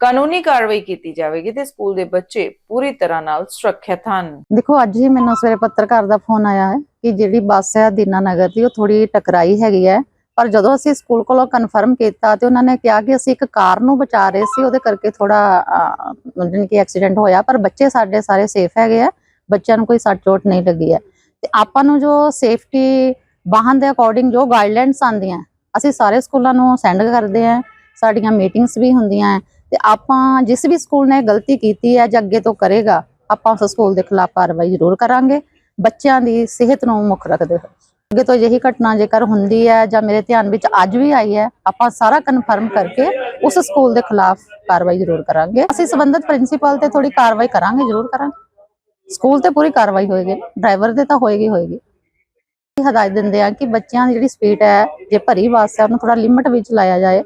ਕਾਨੂੰਨੀ ਕਾਰਵਾਈ ਕੀਤੀ ਜਾਵੇਗੀ ਤੇ ਸਕੂਲ ਦੇ ਬੱਚੇ ਪੂਰੀ ਤਰ੍ਹਾਂ ਨਾਲ ਸੁਰੱਖਿਅਤ ਹਨ। ਦੇਖੋ, ਅੱਜ ਹੀ ਮੈਨੂੰ ਸਵੇਰੇ ਪੱਤਰਕਾਰ ਦਾ ਫੋਨ ਆਇਆ ਹੈ ਕਿ ਜਿਹੜੀ ਬੱਸ ਹੈ ਦੀਨਾ ਨਗਰ ਦੀ, ਉਹ ਥੋੜੀ ਟਕਰਾਈ ਹੈਗੀ ਹੈ। ਪਰ ਜਦੋਂ ਅਸੀਂ ਸਕੂਲ ਕੋਲੋਂ ਕਨਫਰਮ ਕੀਤਾ ਤੇ ਉਹਨਾਂ ਨੇ ਕਿਹਾ ਕਿ ਅਸੀਂ ਇੱਕ ਕਾਰ ਨੂੰ ਬਚਾ ਰਹੇ ਸੀ, ਉਹਦੇ ਕਰਕੇ ਥੋੜਾ ਜਾਣੀ ਕਿ ਐਕਸੀਡੈਂਟ ਹੋਇਆ, ਪਰ ਬੱਚੇ ਸਾਡੇ ਸਾਰੇ ਸੇਫ ਹੈਗੇ ਆ। ਬੱਚਿਆਂ ਨੂੰ ਕੋਈ ਸੱਟ ਚੋਟ ਨਹੀਂ ਲੱਗੀ ਹੈ। ਤੇ ਆਪਾਂ ਨੂੰ ਜੋ ਸੇਫਟੀ ਵਾਹਨ ਦੇ ਅਕੋਰਡਿੰਗ ਜੋ ਗਾਈਡਲਾਈਨਸ ਆਉਂਦੀਆਂ, ਅਸੀਂ ਸਾਰੇ ਸਕੂਲਾਂ ਨੂੰ ਸੈਂਡ ਕਰਦੇ ਆ ਸਾਡੀਆਂ ਮੀਟਿੰਗਸ ਵੀ ਹੁੰਦੀਆਂ ਹੈ, ਤੇ ਆਪਾਂ ਜਿਸ ਵੀ ਸਕੂਲ ਨੇ ਗਲਤੀ ਕੀਤੀ ਹੈ ਜਾਂ ਅੱਗੇ ਤੋਂ ਕਰੇਗਾ, ਆਪਾਂ ਉਸ ਸਕੂਲ ਦੇ ਖਿਲਾਫ ਕਾਰਵਾਈ ਜ਼ਰੂਰ ਕਰਾਂਗੇ, ਬੱਚਿਆਂ ਦੀ ਸਿਹਤ ਨੂੰ ਮੁੱਖ ਰੱਖਦੇ ਹੋਏ। ਅੱਗੇ ਤੋਂ ਅਜਿਹੀ ਘਟਨਾ ਜੇਕਰ ਹੁੰਦੀ ਹੈ ਜਾਂ ਮੇਰੇ ਧਿਆਨ ਵਿੱਚ ਅੱਜ ਵੀ ਆਈ ਹੈ, ਆਪਾਂ ਸਾਰਾ ਕਨਫਰਮ ਕਰਕੇ ਉਸ ਸਕੂਲ ਦੇ ਖਿਲਾਫ ਕਾਰਵਾਈ ਜ਼ਰੂਰ ਕਰਾਂਗੇ। ਅਸੀਂ ਸੰਬੰਧਿਤ ਪ੍ਰਿੰਸੀਪਲ ਤੇ ਥੋੜੀ ਕਾਰਵਾਈ ਕਰਾਂਗੇ, ਜ਼ਰੂਰ ਕਰਾਂਗੇ। ਸਕੂਲ ਤੇ ਪੂਰੀ ਕਾਰਵਾਈ ਹੋਏਗੀ। ਡਰਾਈਵਰ ਤੇ ਤਾਂ ਹੋਏਗੀ ਹੋਏਗੀ। ਹਦਾਇਤ ਦਿੰਦੇ ਆ ਕਿ ਬੱਚਿਆਂ ਦੀ ਜਿਹੜੀ ਸਪੀਡ ਹੈ, ਜੇ ਭਰੀ ਬੱਸ ਹੈ, ਉਹਨੂੰ ਥੋੜਾ ਲਿਮਟ ਵਿੱਚ ਲਾਇਆ ਜਾਏ।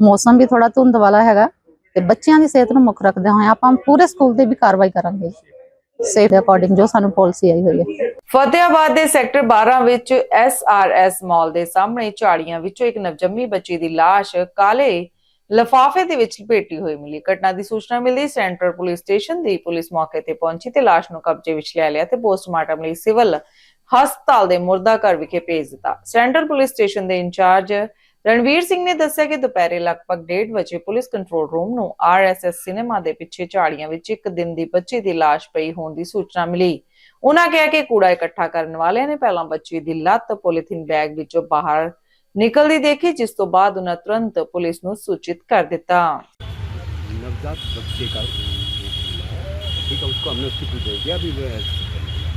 ਮੌਸਮ ਵੀ ਥੋੜਾ ਧੁੰਦ ਵਾਲਾ ਹੈਗਾ ਤੇ ਬੱਚਿਆਂ ਦੀ ਸਿਹਤ ਨੂੰ ਮੁੱਖ ਰੱਖਦੇ ਹੋਏ ਆਪਾਂ ਪੂਰੇ ਸਕੂਲ ਤੇ ਵੀ ਕਾਰਵਾਈ ਕਰਾਂਗੇ। ਸੇਫ ਦੇ ਅਕੋਰਡਿੰਗ ਜੋ ਸਾਨੂੰ ਪਾਲਿਸੀ ਆਈ ਹੋਈ ਹੈ। ਫਤਿਆਬਾਦ ਦੇ ਸੈਕਟਰ 12 ਵਿੱਚ ਐਸਆਰਐਸ ਮਾਲ ਦੇ ਸਾਹਮਣੇ ਝਾੜੀਆਂ ਵਿੱਚੋਂ ਇੱਕ ਨਵਜੰਮੀ ਬੱਚੀ ਦੀ ਲਾਸ਼ ਕਾਲੇ ਲਫਾਫੇ ਦੇ ਵਿੱਚ ਲਪੇਟੀ ਹੋਈ ਮਿਲੀ। ਘਟਨਾ ਦੀ ਸੂਚਨਾ ਮਿਲਦੀ ਸੈਂਟਰਲ ਪੁਲਿਸ ਸਟੇਸ਼ਨ ਦੀ ਪੁਲਿਸ ਮੌਕੇ ਤੇ ਪਹੁੰਚੀ ਤੇ ਲਾਸ਼ ਨੂੰ ਕਬਜ਼ੇ ਵਿੱਚ ਲੈ ਲਿਆ ਤੇ ਪੋਸਟਮਾਰਟਮ ਲਈ ਸਿਵਲ ਹਸਪਤਾਲ ਦੇ ਮੁਰਦਾ ਘਰ ਵਿਖੇ ਭੇਜ ਦਿੱਤਾ। ਸੈਂਟਰਲ ਪੁਲਿਸ ਸਟੇਸ਼ਨ ਦੇ ਇੰਚਾਰਜ ਰਣਵੀਰ ਸਿੰਘ ਨੇ ਦੱਸਿਆ ਕਿ ਦੁਪਹਿਰੇ ਲਗਭਗ 1:30 ਵਜੇ ਪੁਲਿਸ ਕੰਟਰੋਲ ਰੂਮ ਨੂੰ ਆਰਐਸਐਸ ਸਿਨੇਮਾ ਦੇ ਪਿੱਛੇ ਝਾੜੀਆਂ ਵਿੱਚ ਇੱਕ ਦਿਨ ਦੀ ਬੱਚੀ ਦੀ ਲਾਸ਼ ਪਈ ਹੋਣ ਦੀ ਸੂਚਨਾ ਮਿਲੀ। ਉਹਨਾਂ ਕਿਹਾ ਕਿ ਕੂੜਾ ਇਕੱਠਾ ਕਰਨ ਵਾਲਿਆਂ ਨੇ ਪਹਿਲਾਂ ਬੱਚੀ ਦੀ ਲੱਤ, ਪੋਲੀਥੀਨ ਬੈਗ ਵਿੱਚੋਂ ਬਾਹਰ ਨਿਕਲਦੀ ਦੇਖੀ ਜਿਸ ਤੋਂ ਬਾਅਦ ਉਹਨਾਂ ਤੁਰੰਤ ਪੁਲਿਸ ਨੂੰ ਸੂਚਿਤ ਕਰ ਦਿੱਤਾ नवजात बच्चे का ठीक है उसको हमने उसकी पूछ दिया अभी वो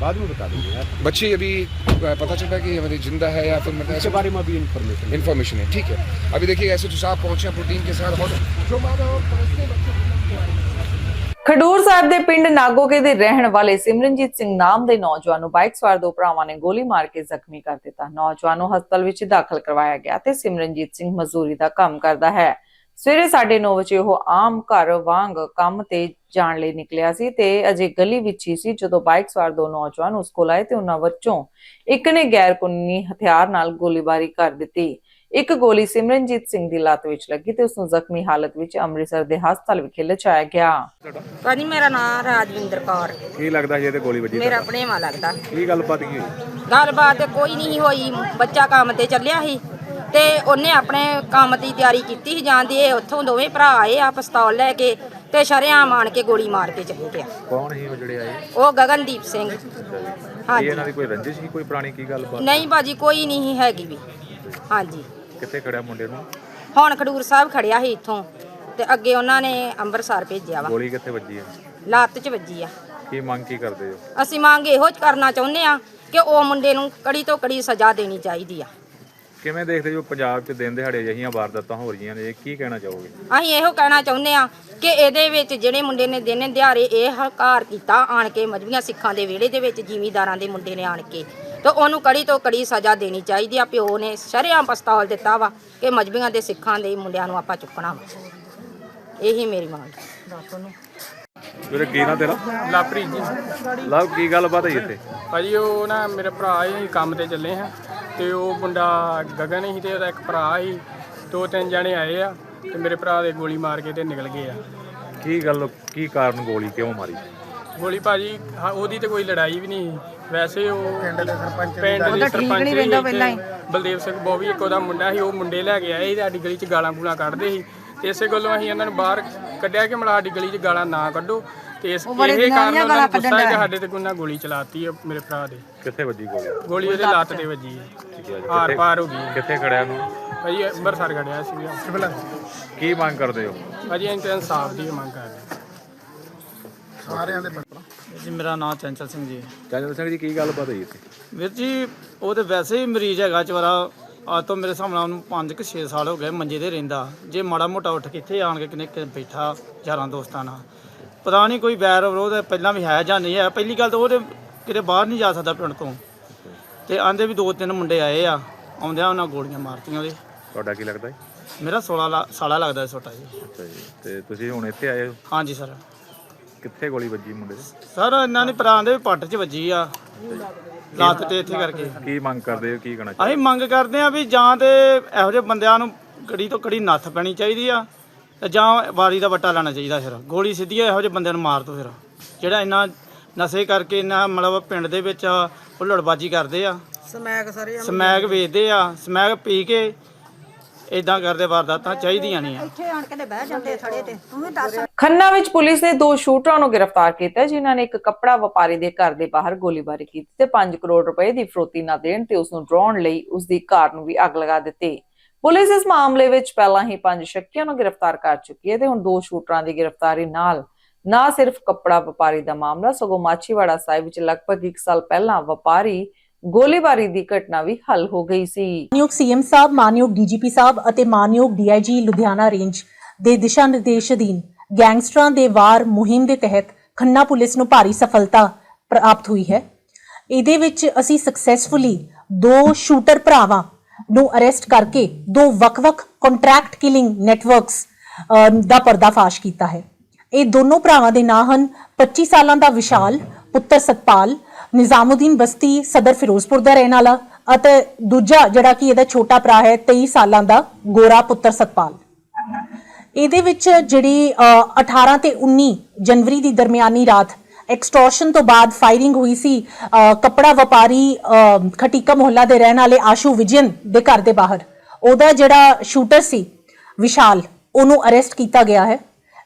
बाद में बता देंगे यार बच्ची अभी पता चलता है कि हमारी जिंदा है या फिर मतलब इसके बारे में अभी इन्फॉर्मेशन इन्फॉर्मेशन है ठीक है अभी देखिए ऐसे तो साहब पहुंचे हैं प्रोटीन के साथ और जो मादा और परस्ते बच्चे ਖਡੂਰ ਸਾਹਿਬ ਦੇ ਪਿੰਡ ਨਾਗੋਕੇ ਦੇ ਰਹਿਣ ਵਾਲੇ ਸਿਮਰਨਜੀਤ ਸਿੰਘ ਨਾਮ ਦੇ ਨੌਜਵਾਨ ਨੂੰ ਬਾਈਕ ਸਵਾਰ ਦੋ ਭਰਾਵਾਂ ਨੇ ਗੋਲੀ ਮਾਰ ਕੇ ਜ਼ਖਮੀ ਕਰ ਦਿੱਤਾ। ਨੌਜਵਾਨ ਨੂੰ ਹਸਪਤਾਲ ਵਿੱਚ ਦਾਖਲ ਕਰਵਾਇਆ ਗਿਆ ਤੇ ਸਿਮਰਨਜੀਤ ਸਿੰਘ ਮਜ਼ਦੂਰੀ ਦਾ ਕੰਮ ਕਰਦਾ ਹੈ। ਸਵੇਰੇ 9:30 ਵਜੇ ਉਹ ਆਮ ਘਰ ਵਾਂਗ ਕੰਮ ਤੇ ਜਾਣ ਲਈ ਨਿਕਲਿਆ ਸੀ ਤੇ ਅਜੇ ਗਲੀ ਵਿੱਚ ਹੀ ਸੀ ਜਦੋਂ ਬਾਈਕ ਸਵਾਰ ਦੋ ਨੌਜਵਾਨ ਉਸ ਕੋਲ ਆਏ ਤੇ ਉਹਨਾਂ ਵਿੱਚੋਂ ਇੱਕ ਨੇ ਗੈਰ ਕਾਨੂੰਨੀ ਹਥਿਆਰ ਨਾਲ ਗੋਲੀਬਾਰੀ ਕਰ ਦਿੱਤੀ। ਇੱਕ ਗੋਲੀ ਸਿਮਰਨਜੀਤ ਸਿੰਘ ਦੀ ਲੱਤ ਵਿੱਚ ਲੱਗੀ ਤੇ ਉਸ ਨੂੰ ਜ਼ਖਮੀ ਹਾਲਤ ਵਿੱਚ ਅੰਮ੍ਰਿਤਸਰ ਦੇ ਹਸਪਤਾਲ ਵਿਖੇ ਲਿਜਾਇਆ ਗਿਆ। ਭਾਜੀ ਮੇਰਾ ਨਾਮ ਰਾਜਵਿੰਦਰ ਕੌਰ। ਕੀ ਲੱਗਦਾ ਜੇ ਤੇ ਗੋਲੀ ਵੱਜੀ ਮੇਰਾ ਭਣੇਵਾ ਲੱਗਦਾ। ਕੀ ਗੱਲਬਾਤ ਕੀ ਹੋਈ? ਗੱਲਬਾਤ ਤੇ ਕੋਈ ਨਹੀਂ ਹੋਈ। ਬੱਚਾ ਕੰਮ ਤੇ ਚੱਲਿਆ ਸੀ ਤੇ ਉਹਨੇ ਆਪਣੇ ਕੰਮ ਦੀ ਤਿਆਰੀ ਕੀਤੀ ਸੀ ਜਾਂਦੀ ਇਹ ਉੱਥੋਂ ਦੋਵੇਂ ਭਰਾ ਆਏ ਆ ਪਿਸਤੌਲ ਲੈ ਕੇ ਤੇ ਸ਼ਰੇਆਮ ਆਣ ਕੇ ਗੋਲੀ ਮਾਰ ਕੇ ਚਲੇ ਗਿਆ। ਕੌਣ ਸੀ ਉਹ ਜਿਹੜੇ ਆਏ? ਉਹ ਗਗਨਦੀਪ ਸਿੰਘ। ਕੀ ਹਾਂਜੀ ਇਹਨਾਂ ਦੀ ਕੋਈ ਰੰਜਿਸ਼ ਸੀ? ਕੋਈ ਪੁਰਾਣੀ ਕੀ ਗੱਲਬਾਤ? ਨਹੀਂ ਭਾਜੀ ਕੋਈ ਨਹੀਂ ਹੈਗੀ ਵੀ। ਹਾਂਜੀ। ਕਿੱਥੇ ਖੜਿਆ ਮੁੰਡੇ ਨੂੰ? ਹੁਣ ਖਡੂਰ ਸਾਹਿਬ ਖੜਿਆ ਸੀ ਇੱਥੋਂ ਤੇ ਅੱਗੇ ਉਹਨਾਂ ਨੇ ਅੰਮ੍ਰਿਤਸਰ ਭੇਜਿਆ ਵਾ। ਗੋਲੀ ਕਿੱਥੇ ਵੱਜੀ ਹੈ ਲੱਤ 'ਚ ਵੱਜੀ ਆ। ਕੀ ਮੰਗ ਕੀ ਕਰਦੇ ਹੋ? ਅਸੀਂ ਮੰਗ ਇਹੋ ਕਰਨਾ ਚਾਹੁੰਦੇ ਆ ਕਿ ਉਹ ਮੁੰਡੇ ਨੂੰ ਕੜੀ ਤੋਂ ਕੜੀ ਸਜ਼ਾ ਦੇਣੀ ਚਾਹੀਦੀ ਆ। ਕਿਵੇਂ ਦੇਖਦੇ ਹੋ ਪੰਜਾਬ 'ਚ ਦਿਨ ਦਿਹਾੜੇ ਅਜਿਹੀਆਂ ਵਾਰਦਾਤਾਂ ਹੋ ਰਹੀਆਂ ਨੇ? ਕੀ ਕਹਿਣਾ ਚਾਹੋਗੇ? ਅਸੀਂ ਇਹੋ ਕਹਿਣਾ ਚਾਹੁੰਦੇ ਆ ਕਿ ਇਹਦੇ ਵਿੱਚ ਜਿਹੜੇ ਮੁੰਡੇ ਨੇ ਦਿਨ ਦਿਹਾੜੇ ਇਹ ਹਕਾਰ ਕੀਤਾ ਆਣ ਕੇ ਮਜਬੀਆਂ ਸਿੱਖਾਂ ਦੇ ਵਿਹੜੇ ਦੇ ਵਿੱਚ ਜ਼ਿਮੀਂਦਾਰਾਂ ਦੇ ਮੁੰਡੇ ਨੇ ਆਣ ਕੇ। ਤੇ ਉਹਨੂੰ ਕੜੀ ਤੋਂ ਕੜੀ ਸਜ਼ਾ ਦੇਣੀ ਚਾਹੀਦੀ ਆ ਪਿਓ ਨੇ ਸ਼ਰੇਆਮ ਪਸਤੌਲ ਦਿੱਤਾ ਵਾ ਕਿ ਮਜਬੀਆਂ ਦੇ ਸਿੱਖਾਂ ਦੇ ਮੁੰਡਿਆਂ ਨੂੰ ਆਪਾਂ ਚੁੱਕਣਾ ਵਾ। ਇਹੀ ਮੇਰੀ ਮੰਗ ਵੀਰੇ ਕੀ ਨਾ ਤੇਰਾ? ਲਾਪਰੀਤ ਜੀ। ਲਵ ਕੀ ਗੱਲਬਾਤ ਹੋਈ ਇੱਥੇ? ਭਾਜੀ ਉਹ ਨਾ ਮੇਰੇ ਭਰਾ ਹੀ ਕੰਮ ਤੇ ਚੱਲੇ ਹਾਂ ਤੇ ਉਹ ਮੁੰਡਾ ਗਗਨ ਹੀ ਤੇ ਉਹਦਾ ਇੱਕ ਭਰਾ ਹੀ ਦੋ ਤਿੰਨ ਜਣੇ ਆਏ ਆ ਤੇ ਮੇਰੇ ਭਰਾ ਦੇ ਗੋਲੀ ਮਾਰ ਕੇ ਤੇ ਨਿਕਲ ਗਏ ਆ। ਕੀ ਗੱਲ ਕੀ ਕਾਰਨ ਗੋਲੀ ਕਿਉਂ ਮਾਰੀ? ਗੋਲੀ ਭਾਜੀ ਹਾਂ, ਉਹਦੀ ਤੇ ਕੋਈ ਲੜਾਈ ਵੀ ਨਹੀਂ ਵੈਸੇ ਉਹ ਪਿੰਡ ਦੇ ਸਰਪੰਚ ਪਿੰਡ ਦੇ ਸਰਪੰਚ ਨਹੀਂ ਰਹਿੰਦਾ ਪਹਿਲਾਂ ਹੀ। ਬਲਦੇਵ ਸਿੰਘ ਬੋਵੀ ਇੱਕ ਉਹਦਾ ਮੁੰਡਾ ਸੀ ਉਹ ਮੁੰਡੇ ਲੈ ਕੇ ਆਏ ਸੀ ਸਾਡੀ ਗਲੀ 'ਚ ਗਾਲਾਂ ਗੂਲਾਂ ਕੱਢਦੇ ਸੀ। ਤੇ ਇਸੇ ਗੱਲੋਂ ਅਸੀਂ ਇਹਨਾਂ ਨੂੰ ਬਾਹਰ ਕੱਢਿਆ ਕਿ ਮਲਾ ਸਾਡੀ ਗਲੀ 'ਚ ਗਾਲਾਂ ਨਾ ਕੱਢੋ ਤੇ ਇਸ ਇਹ ਕਾਰਨ ਉਹਨਾਂ ਨੂੰ ਗੁੱਸਾ ਹੈ ਕਿ ਸਾਡੇ ਤੇ ਕੋਈ ਨਾ ਗੋਲੀ ਚਲਾਤੀ ਹੈ ਮੇਰੇ ਭਰਾ ਦੇ। ਕਿੱਥੇ ਵੱਜੀ ਗੋਲੀ? ਗੋਲੀ ਉਹਦੇ ਲੱਤ ਤੇ ਵੱਜੀ ਹੈ ਕਿੱਥੇ ਪਾਰ ਹੋ ਗਈ। ਕਿੱਥੇ ਖੜਿਆ ਨੂੰ ਭਾਜੀ ਅੰਮ੍ਰਿਤਸਰ ਖੜਿਆ ਸੀ ਕੀ ਮੰਗ ਕਰਦੇ ਹੋ? ਭਾਜੀ ਤਾਂ ਇਨਸਾਫ ਦੀ ਮੰਗ ਕਰਦੇ ਜੀ ਮੇਰਾ ਨਾਮ ਚੰਚਲ ਸਿੰਘ ਜੀ। ਚੰਦਰ ਸਿੰਘ ਜੀ ਕੀ ਗੱਲਬਾਤ ਹੋਈ ਇੱਥੇ? ਵੀਰ ਜੀ ਉਹ ਤੇ ਵੈਸੇ ਹੀ ਮਰੀਜ਼ ਹੈਗਾ ਚਵਾਰਾ ਅੱਜ ਤੋਂ ਮੇਰੇ ਨਾਲ ਉਹਨੂੰ 5 ਕਿ 6 ਸਾਲ ਹੋ ਗਏ ਮੰਜੇ ਤੇ ਰਹਿੰਦਾ। ਜੇ ਮਾੜਾ ਮੋਟਾ ਉੱਠ ਕੇ ਇੱਥੇ ਆਣ ਕੇ ਕਿਨੇ ਕਿ ਬੈਠਾ ਯਾਰਾਂ ਦੋਸਤਾਂ ਨਾਲ। ਪਤਾ ਨਹੀਂ ਕੋਈ ਵੈਰ ਵਿਰੋਧ ਹੈ, ਪਹਿਲਾਂ ਵੀ ਹੈ ਜਾਂ ਨਹੀਂ ਹੈ। ਪਹਿਲੀ ਗੱਲ ਤਾਂ ਉਹਦੇ ਕਿਤੇ ਬਾਹਰ ਨਹੀਂ ਜਾ ਸਕਦਾ ਪਿੰਡ ਤੋਂ। ਤੇ ਆਂਦੇ ਵੀ ਦੋ ਤਿੰਨ ਮੁੰਡੇ ਆਏ ਆ। ਆਉਂਦਿਆਂ ਉਹਨਾਂ ਗੋਲੀਆਂ ਮਾਰਤੀਆਂ ਉਹਦੇ। ਤੁਹਾਡਾ ਕੀ ਲੱਗਦਾ ਹੈ ਮੇਰਾ 16 ਲਾ- ਸਾਲਾ ਲੱਗਦਾ ਛੋਟਾ ਜੀ ਅੱਛਾ ਜੀ ਤੇ ਤੁਸੀਂ ਹੁਣ ਇੱਥੇ ਆਏ ਹੋ? ਹਾਂਜੀ ਸਰ। ਕਿੱਥੇ ਗੋਲੀ ਵੱਜੀ ਮੁੰਡੇ ਦੇ? ਸਰ ਇਹਨਾਂ ਨੇ ਪ੍ਰਾਣ ਦੇ ਪੱਟ 'ਚ ਵੱਜੀ ਆ। ਲੱਤ ਤੇ ਇੱਥੇ ਕਰਕੇ। ਕੀ ਮੰਗ ਕਰਦੇ ਹੋ? ਕੀ ਕਹਿਣਾ ਅਸੀਂ ਮੰਗ ਕਰਦੇ ਆ ਵੀ ਜਾਂ ਤੇ ਇਹੋ ਜਿਹੇ ਬੰਦਿਆਂ ਨੂੰ ਕੜੀ ਤੋਂ ਕੜੀ ਨੱਥ ਪੈਣੀ ਚਾਹੀਦੀ ਆ ਤੇ ਜਾਂ ਵਾਰੀ ਦਾ ਵੱਟਾ ਲੈਣਾ ਚਾਹੀਦਾ ਫਿਰ। ਗੋਲੀ ਸਿੱਧੀ ਇਹੋ ਜਿਹੇ ਬੰਦਿਆਂ ਨੂੰ ਮਾਰ ਦੋ ਫਿਰ। ਜਿਹੜਾ ਇੰਨਾ ਨਸ਼ੇ ਕਰਕੇ ਇੰਨਾ ਮਤਲਬ ਪਿੰਡ ਦੇ ਵਿੱਚ ਹੁੱਲੜਬਾਜੀ ਕਰਦੇ ਆ। ਸਮੈਕ ਸਾਰੇ ਸਮੈਕ ਵੇਚਦੇ ਆ ਸਮੈਕ ਪੀ ਕੇ ਇਦਾਂ ਕਰਦੇ ਵਾਰਦਾਤਾਂ ਚਾਹੀਦੀਆਂ ਨਹੀਂ ਆ। ਖੰਨਾ ਵਿੱਚ ਪੁਲਿਸ ਨੇ ਦੋ ਸ਼ੂਟਰਾਂ ਨੂੰ ਗ੍ਰਿਫਤਾਰ ਕੀਤਾ ਜਿਨ੍ਹਾਂ ਨੇ ਇੱਕ ਕੱਪੜਾ ਵਪਾਰੀ ਦੇ ਘਰ ਦੇ ਬਾਹਰ ਗੋਲੀਬਾਰੀ ਕੀਤੀ ਤੇ 5 ਕਰੋੜ ਰੁਪਏ ਦੀ ਫਰੋਤੀ ਨਾ ਦੇਣ ਤੇ ਉਸ ਨੂੰ ਡਰਾਉਣ ਲਈ ਉਸ ਦੀ ਕਾਰ ਨੂੰ ਵੀ ਅੱਗ ਲਗਾ ਦਿੱਤੀ। ਪੁਲਿਸ ਇਸ ਮਾਮਲੇ ਵਿੱਚ ਪਹਿਲਾਂ ਹੀ ਪੰਜ ਸ਼ੱਕੀਆਂ ਨੂੰ ਗ੍ਰਿਫਤਾਰ ਕਰ ਚੁੱਕੀ ਹੈ ਤੇ ਹੁਣ ਦੋ ਸ਼ੂਟਰਾਂ ਦੀ ਗ੍ਰਿਫਤਾਰੀ ਨਾਲ ਨਾ ਸਿਰਫ ਕੱਪੜਾ ਵਪਾਰੀ ਦਾ ਮਾਮਲਾ ਸਗੋਂ ਮਾਛੀਵਾੜਾ ਸਾਹਿਬ ਵਿੱਚ ਲਗਭਗ 1 ਸਾਲ ਪਹਿਲਾਂ ਵਪਾਰੀ ਗੋਲੀਬਾਰੀ ਦੀ ਘਟਨਾ ਵੀ ਹੱਲ ਹੋ ਗਈ ਸੀ। ਮਾਨਯੋਗ ਸੀਐਮ ਸਾਹਿਬ, ਮਾਨਯੋਗ ਡੀਜੀਪੀ ਸਾਹਿਬ ਅਤੇ ਮਾਨਯੋਗ ਡੀਆਈਜੀ ਲੁਧਿਆਣਾ ਰੇਂਜ ਦੇ ਦਿਸ਼ਾ ਨਿਰਦੇਸ਼ ਅਧੀਨ ਗੈਂਗਸਟਰਾਂ ਦੇ ਵਾਰ ਮੁਹਿੰਮ ਦੇ ਤਹਿਤ ਖੰਨਾ ਪੁਲਿਸ ਨੂੰ ਭਾਰੀ ਸਫਲਤਾ ਪ੍ਰਾਪਤ ਹੋਈ ਹੈ। ਇਹਦੇ ਵਿੱਚ ਅਸੀਂ ਸਕਸੈਸਫੁਲੀ ਦੋ ਸ਼ੂਟਰ ਭਰਾਵਾਂ ਨੂੰ ਅਰੈਸਟ ਕਰਕੇ ਦੋ ਵੱਖ-ਵੱਖ ਕੰਟਰੈਕਟ ਕਿਲਿੰਗ ਨੈਟਵਰਕਸ ਦਾ ਪਰਦਾਫਾਸ਼ ਕੀਤਾ ਹੈ। ਇਹ ਦੋਨੋਂ ਭਰਾਵਾਂ ਦੇ ਨਾਂ ਹਨ 25 ਸਾਲਾਂ ਦਾ ਵਿਸ਼ਾਲ ਪੁੱਤਰ ਸਤਪਾਲ ਨਿਜ਼ਾਮੁਦੀਨ ਬਸਤੀ ਸਦਰ ਫਿਰੋਜ਼ਪੁਰ ਦਾ ਰਹਿਣ ਵਾਲਾ ਅਤੇ ਦੂਜਾ ਜਿਹੜਾ ਕਿ ਇਹਦਾ ਛੋਟਾ ਭਰਾ ਹੈ 23 ਸਾਲਾਂ ਦਾ ਗੋਰਾ ਪੁੱਤਰ ਸਤਪਾਲ। ਇਹਦੇ ਵਿੱਚ ਜਿਹੜੀ ਅ, 18 ਤੇ 19 ਜਨਵਰੀ ਦੀ ਦਰਮਿਆਨੀ ਰਾਤ ਐਕਸਟੋਰਸ਼ਨ ਤੋਂ ਬਾਅਦ ਫਾਇਰਿੰਗ ਹੋਈ ਸੀ ਅ, ਕੱਪੜਾ ਵਪਾਰੀ ਖਟੀਕਾ ਮੁਹੱਲਾ ਦੇ ਰਹਿਣ ਵਾਲੇ ਆਸ਼ੂ ਵਿਜਨ ਦੇ ਘਰ ਦੇ ਬਾਹਰ। ਉਹਦਾ ਜਿਹੜਾ ਸ਼ੂਟਰ ਸੀ ਵਿਸ਼ਾਲ ਉਹਨੂੰ ਅਰੈਸਟ ਕੀਤਾ ਗਿਆ ਹੈ।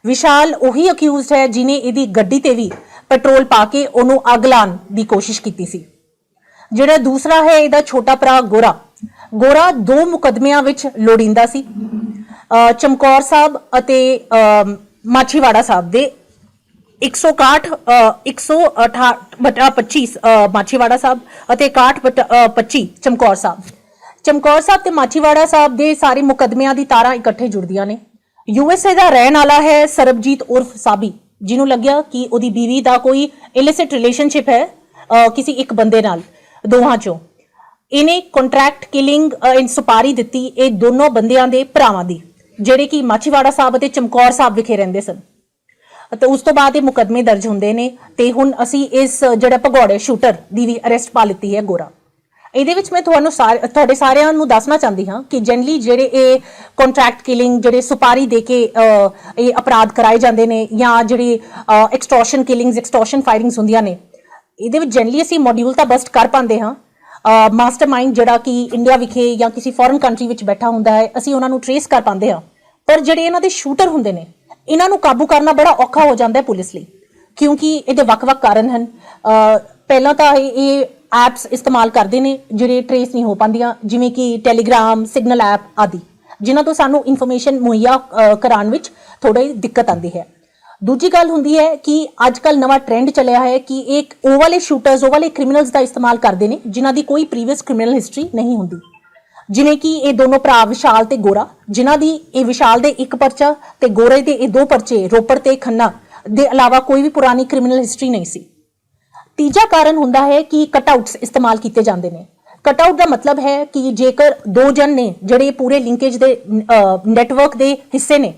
ਵਿਸ਼ਾਲ ਉਹੀ ਅਕਿਊਜ਼ਡ ਹੈ ਜਿਨੇ ਇਹਦੀ ਗੱਡੀ ਤੇ ਵੀ ਪੈਟਰੋਲ ਪਾ ਕੇ ਉਹਨੂੰ ਅੱਗ ਲਾਉਣ ਦੀ ਕੋਸ਼ਿਸ਼ ਕੀਤੀ ਸੀ। ਜਿਹੜਾ ਦੂਸਰਾ ਹੈ ਇਹਦਾ ਛੋਟਾ ਭਰਾ ਗੋਰਾ। ਗੋਰਾ ਦੋ ਮੁਕਦਮਿਆਂ ਵਿੱਚ ਲੋੜੀਂਦਾ ਸੀ। ਚਮਕੌਰ ਸਾਹਿਬ ਅਤੇ ਮਾਛੀਵਾੜਾ ਸਾਹਿਬ ਦੇ 161 ਅ, 168 ਬਟਾ 25 ਅ, ਮਾਛੀਵਾੜਾ ਸਾਹਿਬ ਅਤੇ 61 ਬਟਾ ਅ, 25 ਚਮਕੌਰ ਸਾਹਿਬ। ਚਮਕੌਰ ਸਾਹਿਬ ਤੇ ਮਾਛੀਵਾੜਾ ਸਾਹਿਬ ਦੇ ਸਾਰੇ ਮੁਕਦਮਿਆਂ ਦੀ ਤਾਰਾਂ ਇਕੱਠੇ ਜੁੜਦੀਆਂ ਨੇ। ਯੂਐਸਏ ਦਾ ਰਹਿਣ ਵਾਲਾ ਹੈ ਸਰਬਜੀਤ ਉਰਫ ਸਾਬੀ। ਜਿਹਨੂੰ ਲੱਗਿਆ ਕਿ ਉਹਦੀ ਬੀਵੀ ਦਾ ਕੋਈ ਇਲਿਸਿਟ ਰਿਲੇਸ਼ਨਸ਼ਿਪ ਹੈ ਕਿਸੇ ਇੱਕ ਬੰਦੇ ਨਾਲ ਦੋਹਾਂ ਚੋਂ। ਇਹਨੇ ਕੰਟਰੈਕਟ ਕਿਲਿੰਗ ਇਨ ਸੁਪਾਰੀ ਦਿੱਤੀ ਇਹ ਦੋਨੋਂ ਬੰਦਿਆਂ ਦੇ ਭਰਾਵਾਂ ਦੀ, ਜਿਹੜੇ ਕਿ ਮਾਛੀਵਾੜਾ ਸਾਹਿਬ ਅਤੇ ਚਮਕੌਰ ਸਾਹਿਬ ਵਿਖੇ ਰਹਿੰਦੇ ਸਨ। ਤੇ ਉਸ ਤੋਂ ਬਾਅਦ ਇਹ ਮੁਕਦਮੇ ਦਰਜ ਹੁੰਦੇ ਨੇ ਤੇ ਹੁਣ ਅਸੀਂ ਇਸ, ਜਿਹੜਾ ਭਗੌੜੇ ਸ਼ੂਟਰ ਦੀ ਵੀ ਅਰੈਸਟ ਪਾ ਲਿੱਤੀ ਹੈ ਗੋਰਾ। ਇਹਦੇ ਵਿੱਚ ਮੈਂ ਤੁਹਾਨੂੰ ਸਾਰੇ, ਤੁਹਾਡੇ ਸਾਰਿਆਂ ਨੂੰ ਦੱਸਣਾ ਚਾਹੁੰਦੀ ਹਾਂ ਕਿ ਜਨਰਲੀ ਜਿਹੜੇ ਇਹ ਕੰਟਰੈਕਟ ਕਿਲਿੰਗ ਜਿਹੜੇ ਸੁਪਾਰੀ ਦੇ ਕੇ ਇਹ ਅਪਰਾਧ ਕਰਾਏ ਜਾਂਦੇ ਨੇ ਜਾਂ ਜਿਹੜੀ ਐਕਸਟੋਰਸ਼ਨ ਕਿਲਿੰਗਸ ਐਕਸਟੋਰਸ਼ਨ ਫਾਇਰਿੰਗਸ ਹੁੰਦੀਆਂ ਨੇ, ਇਹਦੇ ਵਿੱਚ ਜਨਰਲੀ ਅਸੀਂ ਮੋਡਿਊਲ ਤਾਂ ਬਸਟ ਕਰ ਪਾਉਂਦੇ ਹਾਂ। ਮਾਸਟਰਮਾਈਂਡ ਜਿਹੜਾ ਕਿ ਇੰਡੀਆ ਵਿਖੇ ਜਾਂ ਕਿਸੇ ਫੋਰਨ ਕੰਟਰੀ ਵਿੱਚ ਬੈਠਾ ਹੁੰਦਾ ਹੈ, ਅਸੀਂ ਉਹਨਾਂ ਨੂੰ ਟਰੇਸ ਕਰ ਪਾਉਂਦੇ ਹਾਂ। ਪਰ ਜਿਹੜੇ ਇਹਨਾਂ ਦੇ ਸ਼ੂਟਰ ਹੁੰਦੇ ਨੇ, ਇਹਨਾਂ ਨੂੰ ਕਾਬੂ ਕਰਨਾ ਬੜਾ ਔਖਾ ਹੋ ਜਾਂਦਾ ਹੈ ਪੁਲਿਸ ਲਈ, ਕਿਉਂਕਿ ਇਹਦੇ ਵੱਖ-ਵੱਖ ਕਾਰਨ ਹਨ। ਪਹਿਲਾਂ ਤਾਂ ਇਹ ਇਹ ਐਪਸ ਇਸਤੇਮਾਲ ਕਰਦੇ ਨੇ ਜਿਹੜੇ ਟਰੇਸ ਨਹੀਂ ਹੋ ਪਾਉਂਦੀਆਂ, ਜਿਵੇਂ ਕਿ ਟੈਲੀਗ੍ਰਾਮ ਸਿਗਨਲ ਐਪ ਆਦਿ, ਜਿਨ੍ਹਾਂ ਤੋਂ ਸਾਨੂੰ ਇਨਫੋਰਮੇਸ਼ਨ ਮੁਹੱਈਆ ਕਰਾਉਣ ਵਿੱਚ ਥੋੜੀ ਦਿੱਕਤ ਆਉਂਦੀ ਹੈ। ਦੂਜੀ ਗੱਲ ਹੁੰਦੀ ਹੈ ਕਿ ਅੱਜ ਕੱਲ ਨਵਾਂ ਟ੍ਰੈਂਡ ਚੱਲਿਆ ਹੈ ਕਿ ਇੱਕ ਉਹ ਵਾਲੇ ਸ਼ੂਟਰਸ ਉਹ ਵਾਲੇ ਕ੍ਰਿਮੀਨਲਸ ਦਾ ਇਸਤੇਮਾਲ ਕਰਦੇ ਨੇ, ਜਿਨ੍ਹਾਂ ਦੀ ਕੋਈ ਪ੍ਰੀਵੀਅਸ ਕ੍ਰਿਮੀਨਲ ਹਿਸਟਰੀ ਨਹੀਂ ਹੁੰਦੀ। ਜਿਵੇਂ ਕਿ ਇਹ ਦੋਨੋਂ ਭਰਾ ਵਿਸ਼ਾਲ ਤੇ ਗੋਰਾ, ਜਿਨ੍ਹਾਂ ਦੀ ਇਹ ਵਿਸ਼ਾਲ ਦੇ ਇੱਕ ਪਰਚਾ ਤੇ ਗੋਰੇ ਦੇ ਇਹ ਦੋ ਪਰਚੇ, ਰੋਪੜ ਤੇ ਖੰਨਾ, ਦੇ ਇਲਾਵਾ ਕੋਈ ਵੀ ਪੁਰਾਣੀ ਕ੍ਰਿਮੀਨਲ ਹਿਸਟਰੀ ਨਹੀਂ ਸੀ। ਤੀਜਾ ਕਾਰਨ ਹੁੰਦਾ ਹੈ ਕਿ ਕਟਆਊਟਸ ਇਸਤੇਮਾਲ ਕੀਤੇ ਜਾਂਦੇ ਨੇ। ਕਟਆਊਟ ਦਾ ਮਤਲਬ ਹੈ ਕਿ ਜੇਕਰ ਦੋ ਜਨ ਨੇ ਜਿਹੜੇ ਪੂਰੇ ਲਿੰਕੇਜ ਦੇ ਨੈਟਵਰਕ ਦੇ ਹਿੱਸੇ ਨੇ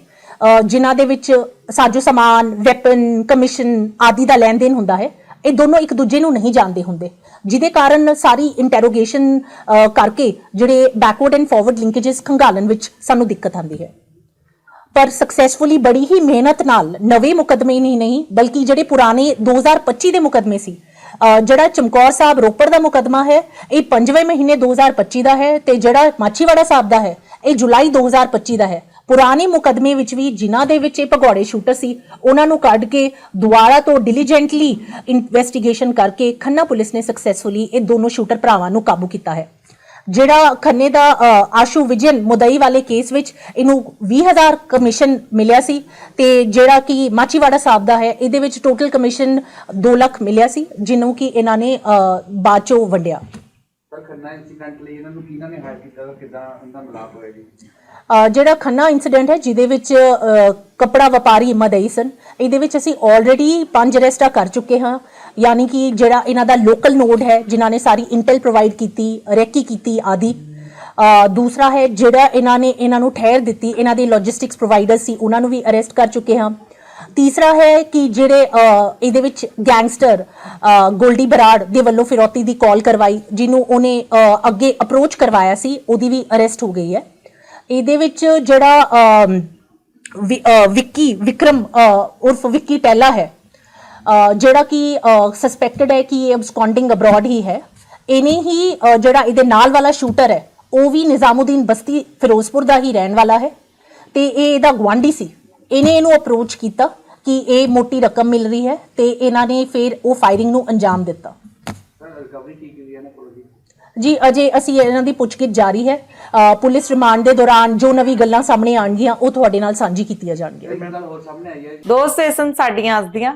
ਜਿਨ੍ਹਾਂ ਦੇ ਵਿੱਚ ਸਾਜੋ ਸਮਾਨ ਵੈਪਨ ਕਮਿਸ਼ਨ ਆਦਿ ਦਾ ਲੈਣ ਦੇਣ ਹੁੰਦਾ ਹੈ, ਇਹ ਦੋਨੋਂ ਇੱਕ ਦੂਜੇ ਨੂੰ ਨਹੀਂ ਜਾਣਦੇ ਹੁੰਦੇ। ਜਿਹਦੇ ਕਾਰਨ ਸਾਰੀ ਇੰਟਰੋਗੇਸ਼ਨ ਕਰਕੇ ਜਿਹੜੇ ਬੈਕਵਰਡ ਐਂਡ ਫਾਰਵਰਡ ਲਿੰਕੇजेस ਖੰਗਾਲਣ ਵਿੱਚ ਸਾਨੂੰ ਦਿੱਕਤ ਆਉਂਦੀ ਹੈ। ਪਰ ਸਕਸੈਸਫੁਲੀ ਬੜੀ ਹੀ ਮਿਹਨਤ ਨਾਲ ਨਵੇਂ ਮੁਕਦਮੇ ਨਹੀਂ ਨਹੀਂ, ਬਲਕਿ ਜਿਹੜੇ ਪੁਰਾਣੇ 2025 ਦੇ ਮੁਕਦਮੇ ਸੀ ਜਿਹੜਾ ਚਮਕੌਰ ਸਾਹਿਬ ਰੋਪੜ ਦਾ ਮੁਕਦਮਾ ਹੈ, ਇਹ 5ਵੇਂ ਮਹੀਨੇ 2025 ਦਾ ਹੈ ਤੇ ਜਿਹੜਾ ਮਾਛੀਵਾੜਾ ਸਾਹਿਬ ਦਾ ਹੈ, ਇਹ ਜੁਲਾਈ 2025 ਦਾ ਹੈ। ਪੁਰਾਣੇ ਮੁਕਦਮੇ ਵਿੱਚ ਵੀ ਜਿਨ੍ਹਾਂ ਦੇ ਵਿੱਚ ਇਹ ਭਗੌੜੇ ਸ਼ੂਟਰ ਸੀ, ਉਹਨਾਂ ਨੂੰ ਕੱਢ ਕੇ ਦੁਆਰਾ ਤੋਂ ਡਿਲੀਜੈਂਟਲੀ ਇਨਵੈਸਟੀਗੇਸ਼ਨ ਕਰਕੇ ਖੰਨਾ ਪੁਲਿਸ ਨੇ ਸਕਸੈਸਫੁਲੀ ਇਹ ਦੋਨੋਂ ਸ਼ੂਟਰ ਭਰਾਵਾਂ ਨੂੰ ਕਾਬੂ ਕੀਤਾ ਹੈ। ਜਿਹੜਾ ਖੰਨੇ ਦਾ ਆਸ਼ੂ ਵਿਜਨ ਮੁਦਈ ਵਾਲੇ ਕੇਸ ਵਿੱਚ ਇਹਨੂੰ 20000 ਕਮਿਸ਼ਨ ਮਿਲਿਆ ਸੀ ਤੇ ਜਿਹੜਾ ਕਿ ਮਾਚੀਵਾੜਾ ਸਾਹਿਬ ਦਾ ਹੈ ਇਹਦੇ ਵਿੱਚ ਟੋਟਲ ਕਮਿਸ਼ਨ 2 ਲੱਖ ਮਿਲਿਆ ਸੀ ਜਿਹਨੂੰ ਕਿ ਇਹਨਾਂ ਨੇ ਬਾਅਦ ਚੋਂ ਵੰਡਿਆ ਸਰ ਖੰਨਾ ਇਨਸੀਡੈਂਟ ਲਈ ਇਹਨਾਂ ਨੂੰ ਕਿਹਨਾਂ ਨੇ ਹਾਇਰ ਕੀਤਾ ਵਾ? ਕਿੱਦਾਂ ਉਹਨਾਂ ਦਾ ਮਿਲਾਪ ਹੋਇਆ ਜੀ ਅ, ਜਿਹੜਾ ਖੰਨਾ ਇਨਸੀਡੈਂਟ ਹੈ ਜਿਹਦੇ ਵਿੱਚ ਕੱਪੜਾ ਵਪਾਰੀ ਮਦਈ ਸਨ ਇਹਦੇ ਵਿੱਚ ਅਸੀਂ ਆਲਰੇਡੀ ਪੰਜ ਅਰੈਸਟਾਂ ਕਰ ਚੁੱਕੇ ਹਾਂ ਯਾਨੀ ਕਿ ਜਿਹੜਾ ਇਹਨਾਂ ਦਾ ਲੋਕਲ ਨੋਡ ਹੈ, ਜਿਨ੍ਹਾਂ ਨੇ ਸਾਰੀ ਇੰਟੈਲ ਪ੍ਰੋਵਾਈਡ ਕੀਤੀ, ਰੈਕੀ ਕੀਤੀ ਆਦਿ। ਦੂਸਰਾ ਹੈ, ਜਿਹੜਾ ਇਹਨਾਂ ਨੇ ਇਹਨਾਂ ਨੂੰ ਠਹਿਰ ਦਿੱਤੀ, ਇਹਨਾਂ ਦੇ ਲੌਜਿਸਟਿਕਸ ਪ੍ਰੋਵਾਈਡਰ ਸੀ, ਉਹਨਾਂ ਨੂੰ ਵੀ ਅਰੈਸਟ ਕਰ ਚੁੱਕੇ ਹਾਂ। ਤੀਸਰਾ ਹੈ ਕਿ ਜਿਹੜੇ ਇਹਦੇ ਵਿੱਚ ਗੈਂਗਸਟਰ ਗੋਲਡੀ ਬਰਾੜ ਦੇ ਵੱਲੋਂ ਫਿਰੌਤੀ ਦੀ ਕਾਲ ਕਰਵਾਈ, ਜਿਹਨੂੰ ਉਹਨੇ ਅੱਗੇ ਅਪਰੋਚ ਕਰਵਾਇਆ ਸੀ, ਉਹਦੀ ਵੀ ਅਰੈਸਟ ਹੋ ਗਈ ਹੈ। ਇਹਦੇ ਵਿੱਚ ਜਿਹੜਾ ਵਿ- ਵਿੱਕੀ, ਵਿਕਰਮ ਉਰਫ ਵਿੱਕੀ ਟੈਲਾ ਹੈ। ਜਿਹੜਾ ਕਿ ਸਸਪੈਕਟਡ ਹੈ ਕਿ ਇਹ ਅਬਸਕੌਂਡਿੰਗ ਅਬਰੋਡ ਹੀ ਹੈ। ਇਹਨੇ ਹੀ ਜਿਹੜਾ ਇਹਦੇ ਨਾਲ ਵਾਲਾ ਸ਼ੂਟਰ ਹੈ ਉਹ ਵੀ ਨਿਜ਼ਾਮੂਦੀਨ ਬਸਤੀ ਫਿਰੋਜ਼ਪੁਰ ਦਾ ਹੀ ਰਹਿਣ ਵਾਲਾ ਹੈ। ਤੇ ਇਹ ਇਹਦਾ ਗਵਾਂਢੀ ਸੀ। ਇਹਨੇ ਇਹਨੂੰ ਅਪਰੋਚ ਕੀਤਾ ਕਿ ਇਹ ਮੋਟੀ ਰਕਮ ਮਿਲ ਰਹੀ ਹੈ ਤੇ ਇਹਨਾਂ ਨੇ ਫਿਰ ਉਹ ਫਾਇਰਿੰਗ ਨੂੰ ਅੰਜਾਮ ਦਿੱਤਾ। ਜੀ? ਅਜੇ ਅਸੀਂ ਇਹਨਾਂ ਦੀ ਪੁੱਛਗਿੱਛ ਜਾਰੀ ਹੈ। ਪੁਲਿਸ ਰਿਮਾਂਡ ਦੇ ਦੌਰਾਨ ਜੋ ਨਵੀਂ ਗੱਲਾਂ ਸਾਹਮਣੇ ਆਣਗੀਆਂ ਉਹ ਤੁਹਾਡੇ ਨਾਲ ਸਾਂਝੀ ਕੀਤੀਆਂ ਜਾਣਗੀਆਂ। ਦੋਸਤ ਇਹ ਸਨ ਸਾਡੀਆਂ ਅੱਜ ਦੀਆਂ।